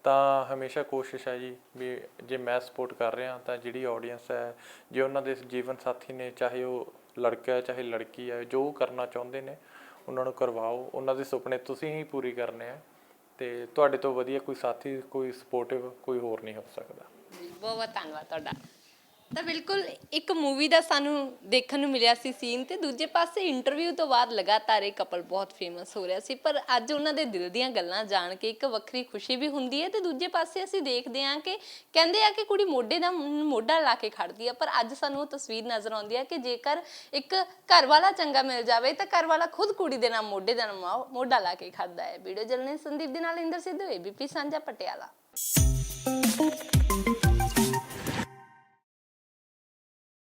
ਤਾਂ ਹਮੇਸ਼ਾ ਕੋਸ਼ਿਸ਼ ਹੈ ਜੀ ਵੀ ਜੇ ਮੈਂ ਸਪੋਰਟ ਕਰ ਰਿਹਾ ਤਾਂ ਜਿਹੜੀ ਆਡੀਅנס ਹੈ, ਜੇ ਉਹਨਾਂ ਦੇ ਜੀਵਨ ਸਾਥੀ ਨੇ, ਚਾਹੇ ਉਹ ਲੜਕਾ ਹੈ, ਚਾਹੇ ਲੜਕੀ ਹੈ, ਜੋ ਕਰਨਾ ਚਾਹੁੰਦੇ ਨੇ, ਉਹਨਾਂ ਨੂੰ ਕਰਵਾਓ। ਉਹਨਾਂ ਦੇ ਸੁਪਨੇ ਤੁਸੀਂ ਹੀ ਪੂਰੀ ਕਰਨੇ ਆ। ਤੇ ਤੁਹਾਡੇ ਤੋਂ ਵਧੀਆ ਕੋਈ ਸਾਥੀ, ਕੋਈ ਸਪੋਰਟਿਵ ਕੋਈ ਹੋਰ ਨਹੀਂ ਹੋ ਸਕਦਾ। ਬਹੁਤ ਬਹੁਤ ਧੰਨਵਾਦ ਤੁਹਾਡਾ। ਤਾਂ ਬਿਲਕੁਲ ਇੱਕ ਮੂਵੀ ਦਾ ਸਾਨੂੰ ਦੇਖਣ ਨੂੰ ਮਿਲਿਆ ਸੀ ਸੀਨ ਤੇ, ਦੂਜੇ ਪਾਸੇ ਇੰਟਰਵਿਊ ਤੋਂ ਬਾਅਦ ਲਗਾਤਾਰ ਇਹ ਕਪਲ ਬਹੁਤ ਫੇਮਸ ਹੋ ਰਿਹਾ ਸੀ, ਪਰ ਅੱਜ ਉਹਨਾਂ ਦੇ ਦਿਲ ਦੀਆਂ ਗੱਲਾਂ ਜਾਣ ਕੇ ਇੱਕ ਵੱਖਰੀ ਖੁਸ਼ੀ ਵੀ ਹੁੰਦੀ ਹੈ ਤੇ ਦੂਜੇ ਪਾਸੇ ਅਸੀਂ ਦੇਖਦੇ ਹਾਂ ਕਿ ਕਹਿੰਦੇ ਆ ਕਿ ਕੁੜੀ ਮੋਢੇ ਦਾ ਮੋਢਾ ਲਾ ਕੇ ਖੜਦੀ ਹੈ, ਪਰ ਅੱਜ ਸਾਨੂੰ ਉਹ ਤਸਵੀਰ ਨਜ਼ਰ ਆਉਂਦੀ ਹੈ ਕਿ ਜੇਕਰ ਇੱਕ ਘਰ ਵਾਲਾ ਚੰਗਾ ਮਿਲ ਜਾਵੇ ਤਾਂ ਘਰ ਵਾਲਾ ਖੁਦ ਕੁੜੀ ਦੇ ਨਾਲ ਮੋਢੇ ਦਾ ਮੋਢਾ ਲਾ ਕੇ ਖੜਦਾ ਹੈ। ਵੀਡੀਓ ਜਲਨੇ ਸੰਦੀਪ ਦੇ ਨਾਲ ਇੰਦਰ ਸਿੱਧੂ ਏਬੀਪੀ ਸਾਂਝਾ ਪਟਿਆਲਾ।